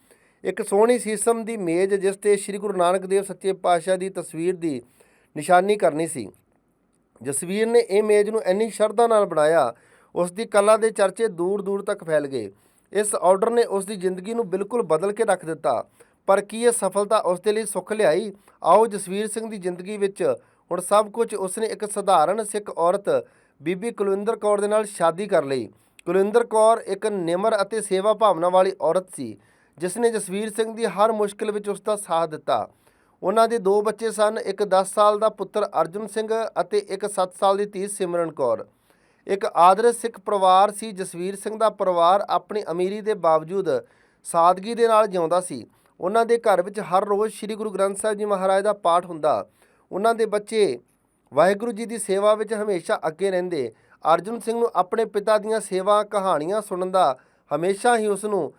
ਇੱਕ ਸੋਹਣੀ ਸੀਸਮ ਦੀ ਮੇਜ਼ ਜਿਸ ਤੇ ਸ੍ਰੀ ਗੁਰੂ ਨਾਨਕ ਦੇਵ ਸੱਚੇ ਪਾਤਸ਼ਾਹ ਦੀ ਤਸਵੀਰ ਦੀ ਨਿਸ਼ਾਨੀ ਕਰਨੀ ਸੀ। ਜਸਵੀਰ ਨੇ ਇਹ ਮੇਜ਼ ਨੂੰ ਇੰਨੀ ਸ਼ਰਧਾ ਨਾਲ ਬਣਾਇਆ, ਉਸ ਦੀ ਕਲਾ ਦੇ ਚਰਚੇ ਦੂਰ ਦੂਰ ਤੱਕ ਫੈਲ ਗਏ। ਇਸ ਆਰਡਰ ਨੇ ਉਸ ਦੀ ਜ਼ਿੰਦਗੀ ਨੂੰ ਬਿਲਕੁਲ ਬਦਲ ਕੇ ਰੱਖ ਦਿੱਤਾ। ਪਰ ਕੀ ਇਹ ਸਫਲਤਾ ਉਸ ਦੇ ਲਈ ਸੁੱਖ ਲਿਆਈ? ਆਓ ਜਸਵੀਰ ਸਿੰਘ ਦੀ ਜ਼ਿੰਦਗੀ ਵਿੱਚ ਹੁਣ ਸਭ ਕੁਝ ਉਸਨੇ ਇੱਕ ਸਧਾਰਨ ਸਿੱਖ ਔਰਤ ਬੀਬੀ ਕੁਲਵਿੰਦਰ ਕੌਰ ਦੇ ਨਾਲ ਸ਼ਾਦੀ ਕਰ ਲਈ। ਕੁਲਵਿੰਦਰ ਕੌਰ ਇੱਕ ਨਿਮਰ ਅਤੇ ਸੇਵਾ ਭਾਵਨਾ ਵਾਲੀ ਔਰਤ ਸੀ ਜਿਸ ਨੇ ਜਸਵੀਰ ਸਿੰਘ ਦੀ ਹਰ ਮੁਸ਼ਕਲ ਵਿੱਚ ਉਸ ਦਾ ਸਾਥ ਦਿੱਤਾ। ਉਹਨਾਂ ਦੇ ਦੋ ਬੱਚੇ ਸਨ, ਇੱਕ 10 ਸਾਲ ਦਾ ਪੁੱਤਰ ਅਰਜੁਨ ਸਿੰਘ ਅਤੇ ਇੱਕ 7 ਸਾਲ ਦੀ ਧੀ ਸਿਮਰਨ ਕੌਰ। ਇੱਕ ਆਦਰਸ਼ ਸਿੱਖ ਪਰਿਵਾਰ ਸੀ, ਜਸਵੀਰ ਸਿੰਘ ਦਾ ਪਰਿਵਾਰ ਆਪਣੀ ਅਮੀਰੀ ਦੇ ਬਾਵਜੂਦ ਸਾਦਗੀ ਦੇ ਨਾਲ ਜਿਉਂਦਾ ਸੀ। ਉਹਨਾਂ ਦੇ ਘਰ ਵਿੱਚ ਹਰ ਰੋਜ਼ ਸ੍ਰੀ ਗੁਰੂ ਗ੍ਰੰਥ ਸਾਹਿਬ ਜੀ ਮਹਾਰਾਜ ਦਾ ਪਾਠ ਹੁੰਦਾ। ਉਹਨਾਂ ਦੇ ਬੱਚੇ। ਵਾਹਿਗੁਰੂ ਜੀ ਦੀ ਸੇਵਾ ਵਿੱਚ ਹਮੇਸ਼ਾ ਅੱਗੇ ਰਹਿੰਦੇ। ਅਰਜੁਨ ਸਿੰਘ ਨੂੰ ਆਪਣੇ ਪਿਤਾ ਦੀਆਂ ਸੇਵਾ ਕਹਾਣੀਆਂ ਸੁਣਨ ਦਾ ਹਮੇਸ਼ਾ ਹੀ ਉਸ ਨੂੰ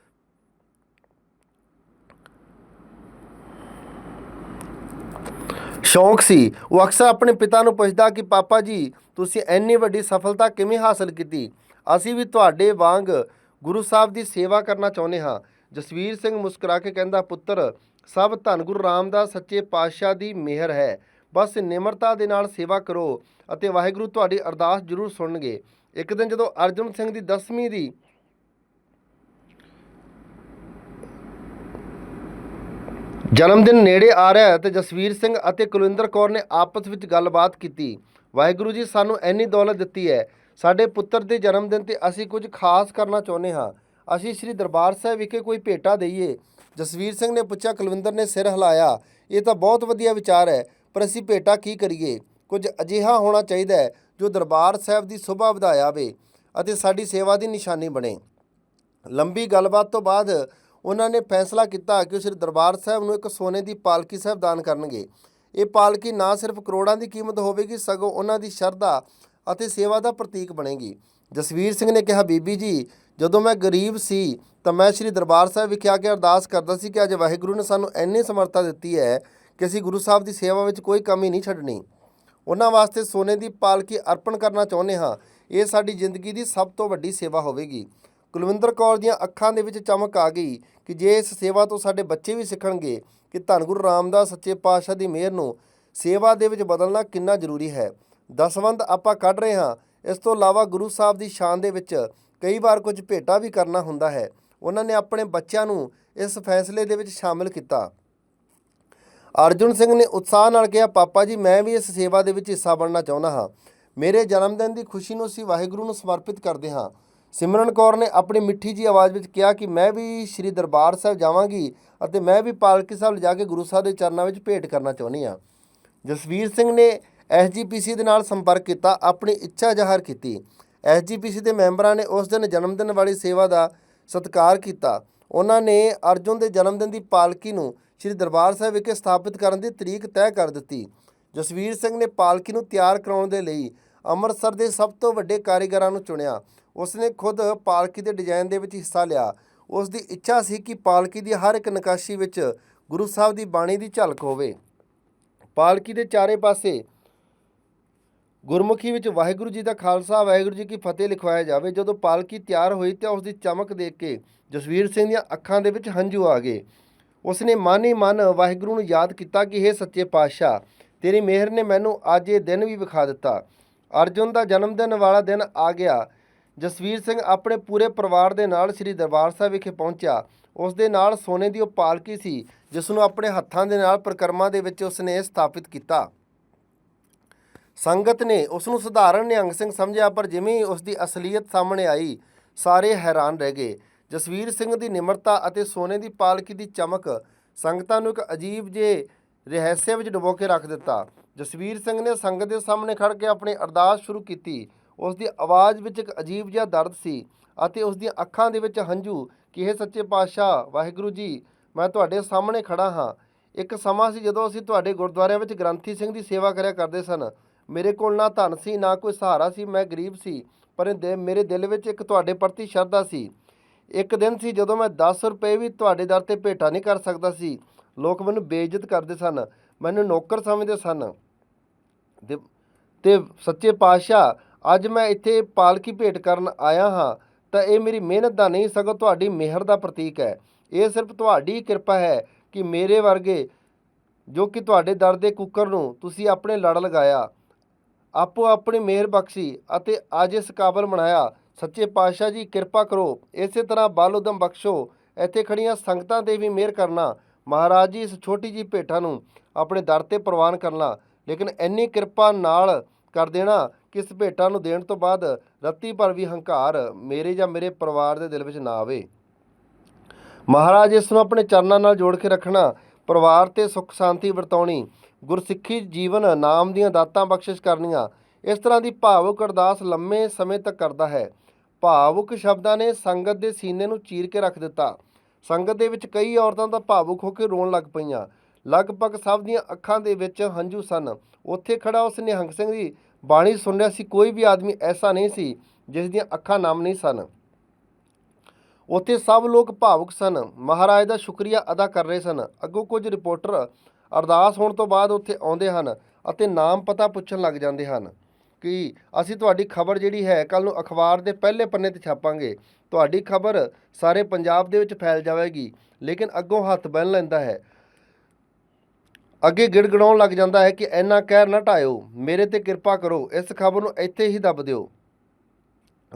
ਸ਼ੌਂਕ ਸੀ। ਉਹ ਅਕਸਰ ਆਪਣੇ ਪਿਤਾ ਨੂੰ ਪੁੱਛਦਾ ਕਿ, ਪਾਪਾ ਜੀ, ਤੁਸੀਂ ਇੰਨੀ ਵੱਡੀ ਸਫਲਤਾ ਕਿਵੇਂ ਹਾਸਲ ਕੀਤੀ? ਅਸੀਂ ਵੀ ਤੁਹਾਡੇ ਵਾਂਗ ਗੁਰੂ ਸਾਹਿਬ ਦੀ ਸੇਵਾ ਕਰਨਾ ਚਾਹੁੰਦੇ ਹਾਂ। ਜਸਵੀਰ ਸਿੰਘ ਮੁਸਕਰਾ ਕੇ ਕਹਿੰਦਾ, ਪੁੱਤਰ, ਸਭ ਧੰਨ ਗੁਰੂ ਰਾਮਦਾਸ ਸੱਚੇ ਪਾਤਸ਼ਾਹ ਦੀ ਮਿਹਰ ਹੈ। ਬਸ ਨਿਮਰਤਾ ਦੇ ਨਾਲ ਸੇਵਾ ਕਰੋ ਅਤੇ ਵਾਹਿਗੁਰੂ ਤੁਹਾਡੀ ਅਰਦਾਸ ਜ਼ਰੂਰ ਸੁਣਨਗੇ। ਇੱਕ ਦਿਨ ਜਦੋਂ ਅਰਜੁਨ ਸਿੰਘ ਦੀ 10ਵੀਂ ਦੀ ਜਨਮ ਦਿਨ ਨੇੜੇ ਆ ਰਿਹਾ ਹੈ ਤੇ ਜਸਵੀਰ ਸਿੰਘ ਅਤੇ ਕੁਲਵਿੰਦਰ ਕੌਰ ਨੇ ਆਪਸ ਵਿੱਚ ਗੱਲਬਾਤ ਕੀਤੀ। ਵਾਹਿਗੁਰੂ ਜੀ ਸਾਨੂੰ ਇੰਨੀ ਦੌਲਤ ਦਿੱਤੀ ਹੈ। ਸਾਡੇ ਪੁੱਤਰ ਦੇ ਜਨਮ ਦਿਨ ਤੇ ਅਸੀਂ ਕੁਝ ਖਾਸ ਕਰਨਾ ਚਾਹੁੰਦੇ ਹਾਂ। ਅਸੀਂ ਸ੍ਰੀ ਦਰਬਾਰ ਸਾਹਿਬ ਵਿਖੇ ਕੋਈ ਭੇਟਾ ਦਈਏ। ਜਸਵੀਰ ਸਿੰਘ ਨੇ ਪੁੱਛਿਆ, ਕੁਲਵਿੰਦਰ ਨੇ ਸਿਰ ਹਿਲਾਇਆ। ਇਹ ਤਾਂ ਬਹੁਤ ਵਧੀਆ ਵਿਚਾਰ ਹੈ। ਪਰ ਅਸੀਂ ਭੇਟਾ ਕੀ ਕਰੀਏ? ਕੁਝ ਅਜਿਹਾ ਹੋਣਾ ਚਾਹੀਦਾ ਹੈ ਜੋ ਦਰਬਾਰ ਸਾਹਿਬ ਦੀ ਸ਼ੋਭਾ ਵਧਾਇਆ ਅਤੇ ਸਾਡੀ ਸੇਵਾ ਦੀ ਨਿਸ਼ਾਨੀ ਬਣੇ। ਲੰਬੀ ਗੱਲਬਾਤ ਤੋਂ ਬਾਅਦ ਉਹਨਾਂ ਨੇ ਫੈਸਲਾ ਕੀਤਾ ਕਿ ਉਹ ਸ੍ਰੀ ਦਰਬਾਰ ਸਾਹਿਬ ਨੂੰ ਇੱਕ ਸੋਨੇ ਦੀ ਪਾਲਕੀ ਸਾਹਿਬ ਦਾਨ ਕਰਨਗੇ। ਇਹ ਪਾਲਕੀ ਨਾ ਸਿਰਫ ਕਰੋੜਾਂ ਦੀ ਕੀਮਤ ਹੋਵੇਗੀ, ਸਗੋਂ ਉਹਨਾਂ ਦੀ ਸ਼ਰਧਾ ਅਤੇ ਸੇਵਾ ਦਾ ਪ੍ਰਤੀਕ ਬਣੇਗੀ। ਜਸਵੀਰ ਸਿੰਘ ਨੇ ਕਿਹਾ, ਬੀਬੀ ਜੀ, ਜਦੋਂ ਮੈਂ ਗਰੀਬ ਸੀ ਤਾਂ ਮੈਂ ਸ੍ਰੀ ਦਰਬਾਰ ਸਾਹਿਬ ਵਿਖੇ ਆ ਕੇ ਅਰਦਾਸ ਕਰਦਾ ਸੀ ਕਿ ਅੱਜ ਵਾਹਿਗੁਰੂ ਨੇ ਸਾਨੂੰ ਇੰਨੀ ਸਮਰੱਥਾ ਦਿੱਤੀ ਹੈ ਕਿ ਅਸੀਂ ਗੁਰੂ ਸਾਹਿਬ ਦੀ ਸੇਵਾ ਵਿੱਚ ਕੋਈ ਕਮੀ ਨਹੀਂ ਛੱਡਣੀ। ਉਹਨਾਂ ਵਾਸਤੇ ਸੋਨੇ ਦੀ ਪਾਲਕੀ ਅਰਪਣ ਕਰਨਾ ਚਾਹੁੰਦੇ ਹਾਂ। ਇਹ ਸਾਡੀ ਜ਼ਿੰਦਗੀ ਦੀ ਸਭ ਤੋਂ ਵੱਡੀ ਸੇਵਾ ਹੋਵੇਗੀ। ਕੁਲਵਿੰਦਰ ਕੌਰ ਦੀਆਂ ਅੱਖਾਂ ਦੇ ਵਿੱਚ ਚਮਕ ਆ ਗਈ ਕਿ ਜੇ ਇਸ ਸੇਵਾ ਤੋਂ ਸਾਡੇ ਬੱਚੇ ਵੀ ਸਿੱਖਣਗੇ, ਕਿ ਧੰਨ ਗੁਰੂ ਰਾਮਦਾਸ ਸੱਚੇ ਪਾਤਸ਼ਾਹ ਦੀ ਮਿਹਰ ਨੂੰ ਸੇਵਾ ਦੇ ਵਿੱਚ ਬਦਲਣਾ ਕਿੰਨਾ ਜ਼ਰੂਰੀ ਹੈ। ਦਸਵੰਦ ਆਪਾਂ ਕੱਢ ਰਹੇ ਹਾਂ। ਇਸ ਤੋਂ ਇਲਾਵਾ ਗੁਰੂ ਸਾਹਿਬ ਦੀ ਸ਼ਾਨ ਦੇ ਵਿੱਚ ਕਈ ਵਾਰ ਕੁਝ ਭੇਟਾ ਵੀ ਕਰਨਾ ਹੁੰਦਾ ਹੈ। ਉਹਨਾਂ ਨੇ ਆਪਣੇ ਬੱਚਿਆਂ ਨੂੰ ਇਸ ਫੈਸਲੇ ਦੇ ਵਿੱਚ ਸ਼ਾਮਿਲ ਕੀਤਾ। ਅਰਜੁਨ ਸਿੰਘ ਨੇ ਉਤਸ਼ਾਹ ਨਾਲ ਕਿਹਾ, ਪਾਪਾ ਜੀ, ਮੈਂ ਵੀ ਇਸ ਸੇਵਾ ਦੇ ਵਿੱਚ ਹਿੱਸਾ ਬਣਨਾ ਚਾਹੁੰਦਾ ਹਾਂ। ਮੇਰੇ ਜਨਮ ਦਿਨ ਦੀ ਖੁਸ਼ੀ ਨੂੰ ਅਸੀਂ ਵਾਹਿਗੁਰੂ ਨੂੰ ਸਮਰਪਿਤ ਕਰਦੇ ਹਾਂ। ਸਿਮਰਨ ਕੌਰ ਨੇ ਆਪਣੀ ਮਿੱਠੀ ਜੀ ਆਵਾਜ਼ ਵਿੱਚ ਕਿਹਾ ਕਿ ਮੈਂ ਵੀ ਸ੍ਰੀ ਦਰਬਾਰ ਸਾਹਿਬ ਜਾਵਾਂਗੀ ਅਤੇ ਮੈਂ ਵੀ ਪਾਲਕੀ ਸਾਹਿਬ ਲਿਜਾ ਕੇ ਗੁਰੂ ਸਾਹਿਬ ਦੇ ਚਰਨਾਂ ਵਿੱਚ ਭੇਟ ਕਰਨਾ ਚਾਹੁੰਦੀ ਹਾਂ। ਜਸਵੀਰ ਸਿੰਘ ਨੇ ਐਸਜੀਪੀਸੀ ਦੇ ਨਾਲ ਸੰਪਰਕ ਕੀਤਾ, ਆਪਣੀ ਇੱਛਾ ਜ਼ਾਹਰ ਕੀਤੀ। ਐਸਜੀਪੀਸੀ ਦੇ ਮੈਂਬਰਾਂ ਨੇ ਉਸ ਦਿਨ ਜਨਮ ਦਿਨ ਵਾਲੀ ਸੇਵਾ ਦਾ ਸਤਿਕਾਰ ਕੀਤਾ। ਉਹਨਾਂ ਨੇ ਅਰਜੁਨ ਦੇ ਜਨਮ ਦਿਨ ਦੀ ਪਾਲਕੀ ਨੂੰ ਸ੍ਰੀ ਦਰਬਾਰ ਸਾਹਿਬ ਵਿਖੇ ਸਥਾਪਿਤ ਕਰਨ ਦੀ ਤਰੀਕ ਤੈਅ ਕਰ ਦਿੱਤੀ। ਜਸਵੀਰ ਸਿੰਘ ਨੇ ਪਾਲਕੀ ਨੂੰ ਤਿਆਰ ਕਰਾਉਣ ਦੇ ਲਈ ਅੰਮ੍ਰਿਤਸਰ ਦੇ ਸਭ ਤੋਂ ਵੱਡੇ ਕਾਰੀਗਰਾਂ ਨੂੰ ਚੁਣਿਆ। ਉਸਨੇ ਖੁਦ ਪਾਲਕੀ ਦੇ ਡਿਜ਼ਾਈਨ ਦੇ ਵਿੱਚ ਹਿੱਸਾ ਲਿਆ। ਉਸ ਦੀ ਇੱਛਾ ਸੀ ਕਿ ਪਾਲਕੀ ਦੀ ਹਰ ਇੱਕ ਨਕਾਸ਼ੀ ਵਿੱਚ ਗੁਰੂ ਸਾਹਿਬ ਦੀ ਬਾਣੀ ਦੀ ਝਲਕ ਹੋਵੇ। ਪਾਲਕੀ ਦੇ ਚਾਰੇ ਪਾਸੇ ਗੁਰਮੁਖੀ ਵਿੱਚ ਵਾਹਿਗੁਰੂ ਜੀ ਦਾ ਖਾਲਸਾ, ਵਾਹਿਗੁਰੂ ਜੀ ਕੀ ਫਤਿਹ ਲਿਖਵਾਇਆ ਜਾਵੇ। ਜਦੋਂ ਪਾਲਕੀ ਤਿਆਰ ਹੋਈ ਤਾਂ ਉਸ ਦੀ ਚਮਕ ਦੇਖ ਕੇ ਜਸਵੀਰ ਸਿੰਘ ਦੀਆਂ ਅੱਖਾਂ ਦੇ ਵਿੱਚ ਹੰਝੂ ਆ ਗਏ। ਉਸਨੇ ਮਨ ਹੀ ਮਨ ਵਾਹਿਗੁਰੂ ਨੂੰ ਯਾਦ ਕੀਤਾ ਕਿ ਇਹ ਸੱਚੇ ਪਾਤਸ਼ਾਹ, ਤੇਰੀ ਮਿਹਰ ਨੇ ਮੈਨੂੰ ਅੱਜ ਇਹ ਦਿਨ ਵੀ ਵਿਖਾ ਦਿੱਤਾ। ਅਰਜੁਨ ਦਾ ਜਨਮ ਦਿਨ ਵਾਲਾ ਦਿਨ ਆ ਗਿਆ। ਜਸਵੀਰ ਸਿੰਘ ਆਪਣੇ ਪੂਰੇ ਪਰਿਵਾਰ ਦੇ ਨਾਲ ਸ੍ਰੀ ਦਰਬਾਰ ਸਾਹਿਬ ਵਿਖੇ ਪਹੁੰਚਿਆ। ਉਸ ਦੇ ਨਾਲ ਸੋਨੇ ਦੀ ਉਹ ਪਾਲਕੀ ਸੀ, ਜਿਸ ਨੂੰ ਆਪਣੇ ਹੱਥਾਂ ਦੇ ਨਾਲ ਪ੍ਰਕਰਮਾਂ ਦੇ ਵਿੱਚ ਉਸਨੇ ਸਥਾਪਿਤ ਕੀਤਾ। ਸੰਗਤ ਨੇ ਉਸ ਨੂੰ ਸਧਾਰਨ ਨਿਹੰਗ ਸਿੰਘ ਸਮਝਿਆ, ਪਰ ਜਿਵੇਂ ਹੀ ਉਸ ਦੀ ਅਸਲੀਅਤ ਸਾਹਮਣੇ ਆਈ, ਸਾਰੇ ਹੈਰਾਨ ਰਹਿ ਗਏ। ਜਸਵੀਰ ਸਿੰਘ ਦੀ ਨਿਮਰਤਾ ਅਤੇ ਸੋਨੇ ਦੀ ਪਾਲਕੀ ਦੀ ਚਮਕ ਸੰਗਤਾਂ ਨੂੰ ਇੱਕ ਅਜੀਬ ਜੇ ਰਹੱਸ ਵਿੱਚ ਡੁਬੋ ਕੇ ਰੱਖ ਦਿੱਤਾ। ਜਸਵੀਰ ਸਿੰਘ ਨੇ ਸੰਗਤ ਦੇ ਸਾਹਮਣੇ ਖੜ ਕੇ ਆਪਣੀ ਅਰਦਾਸ ਸ਼ੁਰੂ ਕੀਤੀ। ਉਸ ਦੀ ਆਵਾਜ਼ ਵਿੱਚ ਇੱਕ ਅਜੀਬ ਜਿਹਾ ਦਰਦ ਸੀ ਅਤੇ ਉਸ ਦੀਆਂ ਅੱਖਾਂ ਦੇ ਵਿੱਚ ਹੰਝੂ। ਕਿ ਇਹ ਸੱਚੇ ਪਾਤਸ਼ਾਹ, ਵਾਹਿਗੁਰੂ ਜੀ, ਮੈਂ ਤੁਹਾਡੇ ਸਾਹਮਣੇ ਖੜਾ ਹਾਂ। ਇੱਕ ਸਮਾਂ ਸੀ ਜਦੋਂ ਅਸੀਂ ਤੁਹਾਡੇ ਗੁਰਦੁਆਰਿਆਂ ਵਿੱਚ ਗ੍ਰੰਥੀ ਸਿੰਘ ਦੀ ਸੇਵਾ ਕਰਿਆ ਕਰਦੇ ਸਨ। ਮੇਰੇ ਕੋਲ ਨਾ ਧਨ ਸੀ, ਨਾ ਕੋਈ ਸਹਾਰਾ ਸੀ, ਮੈਂ ਗਰੀਬ ਸੀ ਪਰ ਦੇ ਮੇਰੇ ਦਿਲ ਵਿੱਚ ਇੱਕ ਤੁਹਾਡੇ ਪ੍ਰਤੀ ਸ਼ਰਧਾ ਸੀ। ਇੱਕ ਦਿਨ ਸੀ ਜਦੋਂ ਮੈਂ 10 ਰੁਪਏ ਵੀ ਤੁਹਾਡੇ ਦਰ ਤੇ ਭੇਟਾ ਨਹੀਂ ਕਰ ਸਕਦਾ ਸੀ। ਲੋਕ ਮੈਨੂੰ ਬੇਇੱਜ਼ਤ ਕਰਦੇ ਸਨ। ਮੈਨੂੰ ਨੌਕਰ ਸਮਝਦੇ ਸਨ। ਤੇ ਸੱਚੇ ਪਾਤਸ਼ਾਹ, ਅੱਜ ਮੈਂ ਇੱਥੇ ਪਾਲਕੀ ਭੇਟ ਕਰਨ ਆਇਆ ਹਾਂ, ਤਾਂ ਇਹ ਮੇਰੀ ਮਿਹਨਤ ਦਾ ਨਹੀਂ, ਸਗੋਂ ਤੁਹਾਡੀ ਮਿਹਰ ਦਾ ਪ੍ਰਤੀਕ ਹੈ। ਇਹ ਸਿਰਫ ਤੁਹਾਡੀ ਕਿਰਪਾ ਹੈ ਕਿ ਮੇਰੇ ਵਰਗੇ, ਜੋ ਕਿ ਤੁਹਾਡੇ ਦਰ ਦੇ ਕੁੱਕਰ ਨੂੰ ਤੁਸੀਂ ਆਪਣੇ ਲੜ ਲਗਾਇਆ ਆਪੋ ਆਪਣੀ ਮਿਹਰ ਬਖਸ਼ੀ ਅਤੇ ਅੱਜ ਇਸ ਕਾਬਲ ਬਣਾਇਆ। ਸੱਚੇ ਪਾਤਸ਼ਾਹ ਜੀ, ਕਿਰਪਾ ਕਰੋ। ਇਸੇ ਤਰ੍ਹਾਂ ਬਲ ਉਦਮ ਬਖਸ਼ੋ। ਇੱਥੇ ਖੜੀਆਂ ਸੰਗਤਾਂ ਤੇ ਵੀ ਮਿਹਰ ਕਰਨਾ। ਮਹਾਰਾਜ ਜੀ, ਇਸ ਛੋਟੀ ਜੀ ਭੇਟਾ ਨੂੰ ਆਪਣੇ ਦਰ ਤੇ ਪ੍ਰਵਾਨ ਕਰਨਾ। ਲੇਕਿਨ ਇੰਨੀ ਕਿਰਪਾ ਨਾਲ ਕਰ ਦੇਣਾ ਕਿ ਇਸ ਭੇਟਾ ਨੂੰ ਦੇਣ ਤੋਂ ਬਾਅਦ ਰੱਤੀ ਭਰ ਵੀ ਹੰਕਾਰ ਮੇਰੇ ਜਾਂ ਮੇਰੇ ਪਰਿਵਾਰ ਦੇ ਦਿਲ ਵਿੱਚ ਨਾ ਆਵੇ। ਮਹਾਰਾਜ, ਇਸ ਨੂੰ ਆਪਣੇ ਚਰਨਾਂ ਨਾਲ ਜੋੜ ਕੇ ਰੱਖਣਾ, ਪਰਿਵਾਰ ਤੇ ਸੁੱਖ ਸ਼ਾਂਤੀ ਵਰਤਾਉਣੀ, ਗੁਰਸਿੱਖੀ ਜੀਵਨ ਨਾਮ ਦੀਆਂ ਦਾਤਾਂ ਬਖਸ਼ਿਸ਼ ਕਰਨੀਆਂ, ਇਸ ਤਰ੍ਹਾਂ ਦੀ ਭਾਵੁਕ ਅਰਦਾਸ ਲੰਮੇ ਸਮੇਂ ਤੱਕ ਕਰਦਾ ਹੈ। ਭਾਵੁਕ ਸ਼ਬਦਾਂ ਨੇ ਸੰਗਤ ਦੇ ਸੀਨੇ ਨੂੰ ਚੀਰ ਕੇ ਰੱਖ ਦਿੱਤਾ। ਸੰਗਤ ਦੇ ਵਿੱਚ ਕਈ ਔਰਤਾਂ ਤਾਂ ਭਾਵੁਕ ਹੋ ਕੇ ਰੋਣ ਲੱਗ ਪਈਆਂ। ਲਗਭਗ ਸਭ ਦੀਆਂ ਅੱਖਾਂ ਦੇ ਵਿੱਚ ਹੰਝੂ ਸਨ। ਉੱਥੇ ਖੜਾ ਉਸ ਨਿਹੰਗ ਸਿੰਘ ਦੀ ਬਾਣੀ ਸੁਣ ਰਿਹਾ ਸੀ, ਕੋਈ ਵੀ ਆਦਮੀ ਐਸਾ ਨਹੀਂ ਸੀ ਜਿਸ ਦੀਆਂ ਅੱਖਾਂ ਨਾਮ ਨਹੀਂ ਸਨ। ਉੱਥੇ ਸਭ ਲੋਕ ਭਾਵੁਕ ਸਨ। ਮਹਾਰਾਜ ਦਾ ਸ਼ੁਕਰੀਆ ਅਦਾ ਕਰ ਰਹੇ ਸਨ। ਅੱਗੋਂ ਕੁਝ ਰਿਪੋਰਟਰ ਅਰਦਾਸ ਹੋਣ ਤੋਂ ਬਾਅਦ ਉੱਥੇ ਆਉਂਦੇ ਹਨ ਅਤੇ ਨਾਮ ਪਤਾ ਪੁੱਛਣ ਲੱਗ ਜਾਂਦੇ ਹਨ। ਕਿ ਅਸੀਂ ਤੁਹਾਡੀ ਖਬਰ ਜਿਹੜੀ ਹੈ ਕੱਲ ਨੂੰ ਅਖਬਾਰ ਦੇ ਪਹਿਲੇ ਪੰਨੇ ਤੇ ਛਾਪਾਂਗੇ। ਤੁਹਾਡੀ ਖਬਰ ਸਾਰੇ ਪੰਜਾਬ ਦੇ ਵਿੱਚ ਫੈਲ ਜਾਵੇਗੀ, ਲੇਕਿਨ ਅੱਗੋਂ ਹੱਥ ਬੰਨ ਲੈਂਦਾ ਹੈ। ਅੱਗੇ ਗਿੜਗੜਾਉਣ ਲੱਗ ਜਾਂਦਾ ਹੈ ਕਿ ਇੰਨਾ ਕਹਿਰ ਨਾ ਢਾਇਓ। ਮੇਰੇ ਤੇ ਕਿਰਪਾ ਕਰੋ, ਇਸ ਖਬਰ ਨੂੰ ਇੱਥੇ ਹੀ ਦੱਬ ਦਿਓ।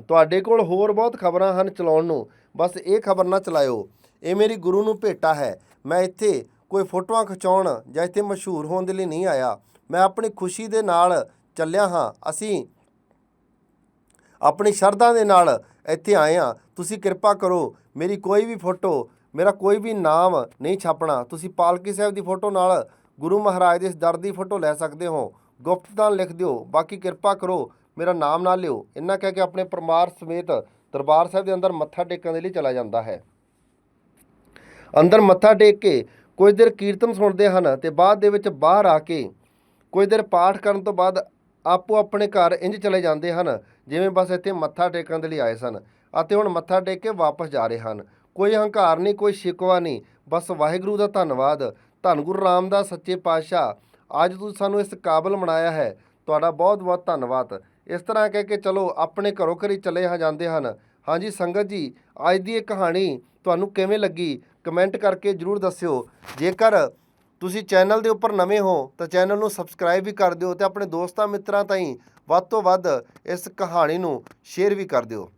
ਤੁਹਾਡੇ ਕੋਲ ਹੋਰ ਬਹੁਤ ਖਬਰਾਂ ਹਨ ਚਲਾਉਣ ਨੂੰ। ਬਸ ਇਹ ਖਬਰ ਨਾ ਚਲਾਇਓ। ਇਹ ਮੇਰੀ ਗੁਰੂ ਨੂੰ ਭੇਟਾ ਹੈ। ਮੈਂ ਇੱਥੇ ਕੋਈ ਫੋਟੋਆਂ ਖਿਚਾਉਣ ਜਾਂ ਇੱਥੇ ਮਸ਼ਹੂਰ ਹੋਣ ਦੇ ਲਈ ਨਹੀਂ ਆਇਆ। ਮੈਂ ਆਪਣੀ ਖੁਸ਼ੀ ਦੇ ਨਾਲ ਚੱਲਿਆ ਹਾਂ, ਅਸੀਂ ਆਪਣੀ ਸ਼ਰਧਾ ਦੇ ਨਾਲ ਇੱਥੇ ਆਏ ਹਾਂ। ਤੁਸੀਂ ਕਿਰਪਾ ਕਰੋ, ਮੇਰੀ ਕੋਈ ਵੀ ਫੋਟੋ, ਮੇਰਾ ਕੋਈ ਵੀ ਨਾਮ ਨਹੀਂ ਛਾਪਣਾ। ਤੁਸੀਂ ਪਾਲਕੀ ਸਾਹਿਬ ਦੀ ਫੋਟੋ ਨਾਲ ਗੁਰੂ ਮਹਾਰਾਜ ਦੇ ਇਸ ਦਰ ਦੀ ਫੋਟੋ ਲੈ ਸਕਦੇ ਹੋ। ਗੁਪਤਦਾਨ ਲਿਖ ਦਿਓ, ਬਾਕੀ ਕਿਰਪਾ ਕਰੋ, ਮੇਰਾ ਨਾਮ ਨਾ ਲਿਓ। ਇੰਨਾ ਕਹਿ ਕੇ ਆਪਣੇ ਪਰਮਾਰ ਸਮੇਤ ਦਰਬਾਰ ਸਾਹਿਬ ਦੇ ਅੰਦਰ ਮੱਥਾ ਟੇਕਣ ਦੇ ਲਈ ਚਲਾ ਜਾਂਦਾ ਹੈ। ਅੰਦਰ ਮੱਥਾ ਟੇਕ ਕੇ ਕੁਝ ਦੇਰ ਕੀਰਤਨ ਸੁਣਦੇ ਹਨ ਤੇ ਬਾਅਦ ਦੇ ਵਿੱਚ ਬਾਹਰ ਆ ਕੇ ਕੁਝ ਦੇਰ ਪਾਠ ਕਰਨ ਤੋਂ ਬਾਅਦ ਆਪੋ ਆਪਣੇ ਘਰ ਇੰਜ ਚਲੇ ਜਾਂਦੇ ਹਨ, ਜਿਵੇਂ ਬਸ ਇੱਥੇ ਮੱਥਾ ਟੇਕਣ ਦੇ ਲਈ ਆਏ ਸਨ ਅਤੇ ਹੁਣ ਮੱਥਾ ਟੇਕ ਕੇ ਵਾਪਸ ਜਾ ਰਹੇ ਹਨ। ਕੋਈ ਹੰਕਾਰ ਨਹੀਂ, ਕੋਈ ਸ਼ਿਕਵਾ ਨਹੀਂ, ਬਸ ਵਾਹਿਗੁਰੂ ਦਾ ਧੰਨਵਾਦ। ਧੰਨ ਗੁਰੂ ਰਾਮਦਾਸ, ਸੱਚੇ ਪਾਤਸ਼ਾਹ, ਅੱਜ ਤੁਸੀਂ ਸਾਨੂੰ ਇਸ ਕਾਬਲ ਬਣਾਇਆ ਹੈ। ਤੁਹਾਡਾ ਬਹੁਤ ਬਹੁਤ ਧੰਨਵਾਦ। ਇਸ ਤਰ੍ਹਾਂ ਕਹਿ ਕੇ ਚਲੋ, ਆਪਣੇ ਘਰੋਂ ਘਰੀ ਚਲੇ ਹਾਂ, ਜਾਂਦੇ ਹਨ। ਹਾਂਜੀ ਸੰਗਤ ਜੀ, ਅੱਜ ਦੀ ਇਹ ਕਹਾਣੀ ਤੁਹਾਨੂੰ ਕਿਵੇਂ ਲੱਗੀ? ਕਮੈਂਟ ਕਰਕੇ ਜਰੂਰ ਦੱਸਿਓ। ਜੇਕਰ ਤੁਸੀਂ ਚੈਨਲ ਦੇ ਉੱਪਰ ਨਵੇਂ ਹੋ ਤਾਂ ਚੈਨਲ ਨੂੰ ਸਬਸਕ੍ਰਾਈਬ ਵੀ ਕਰ ਦਿਓ ਤੇ ਆਪਣੇ ਦੋਸਤਾਂ ਮਿੱਤਰਾਂ ਤਾਈਂ ਵੱਧ ਤੋਂ ਵੱਧ ਇਸ ਕਹਾਣੀ ਨੂੰ ਸ਼ੇਅਰ ਵੀ ਕਰ ਦਿਓ।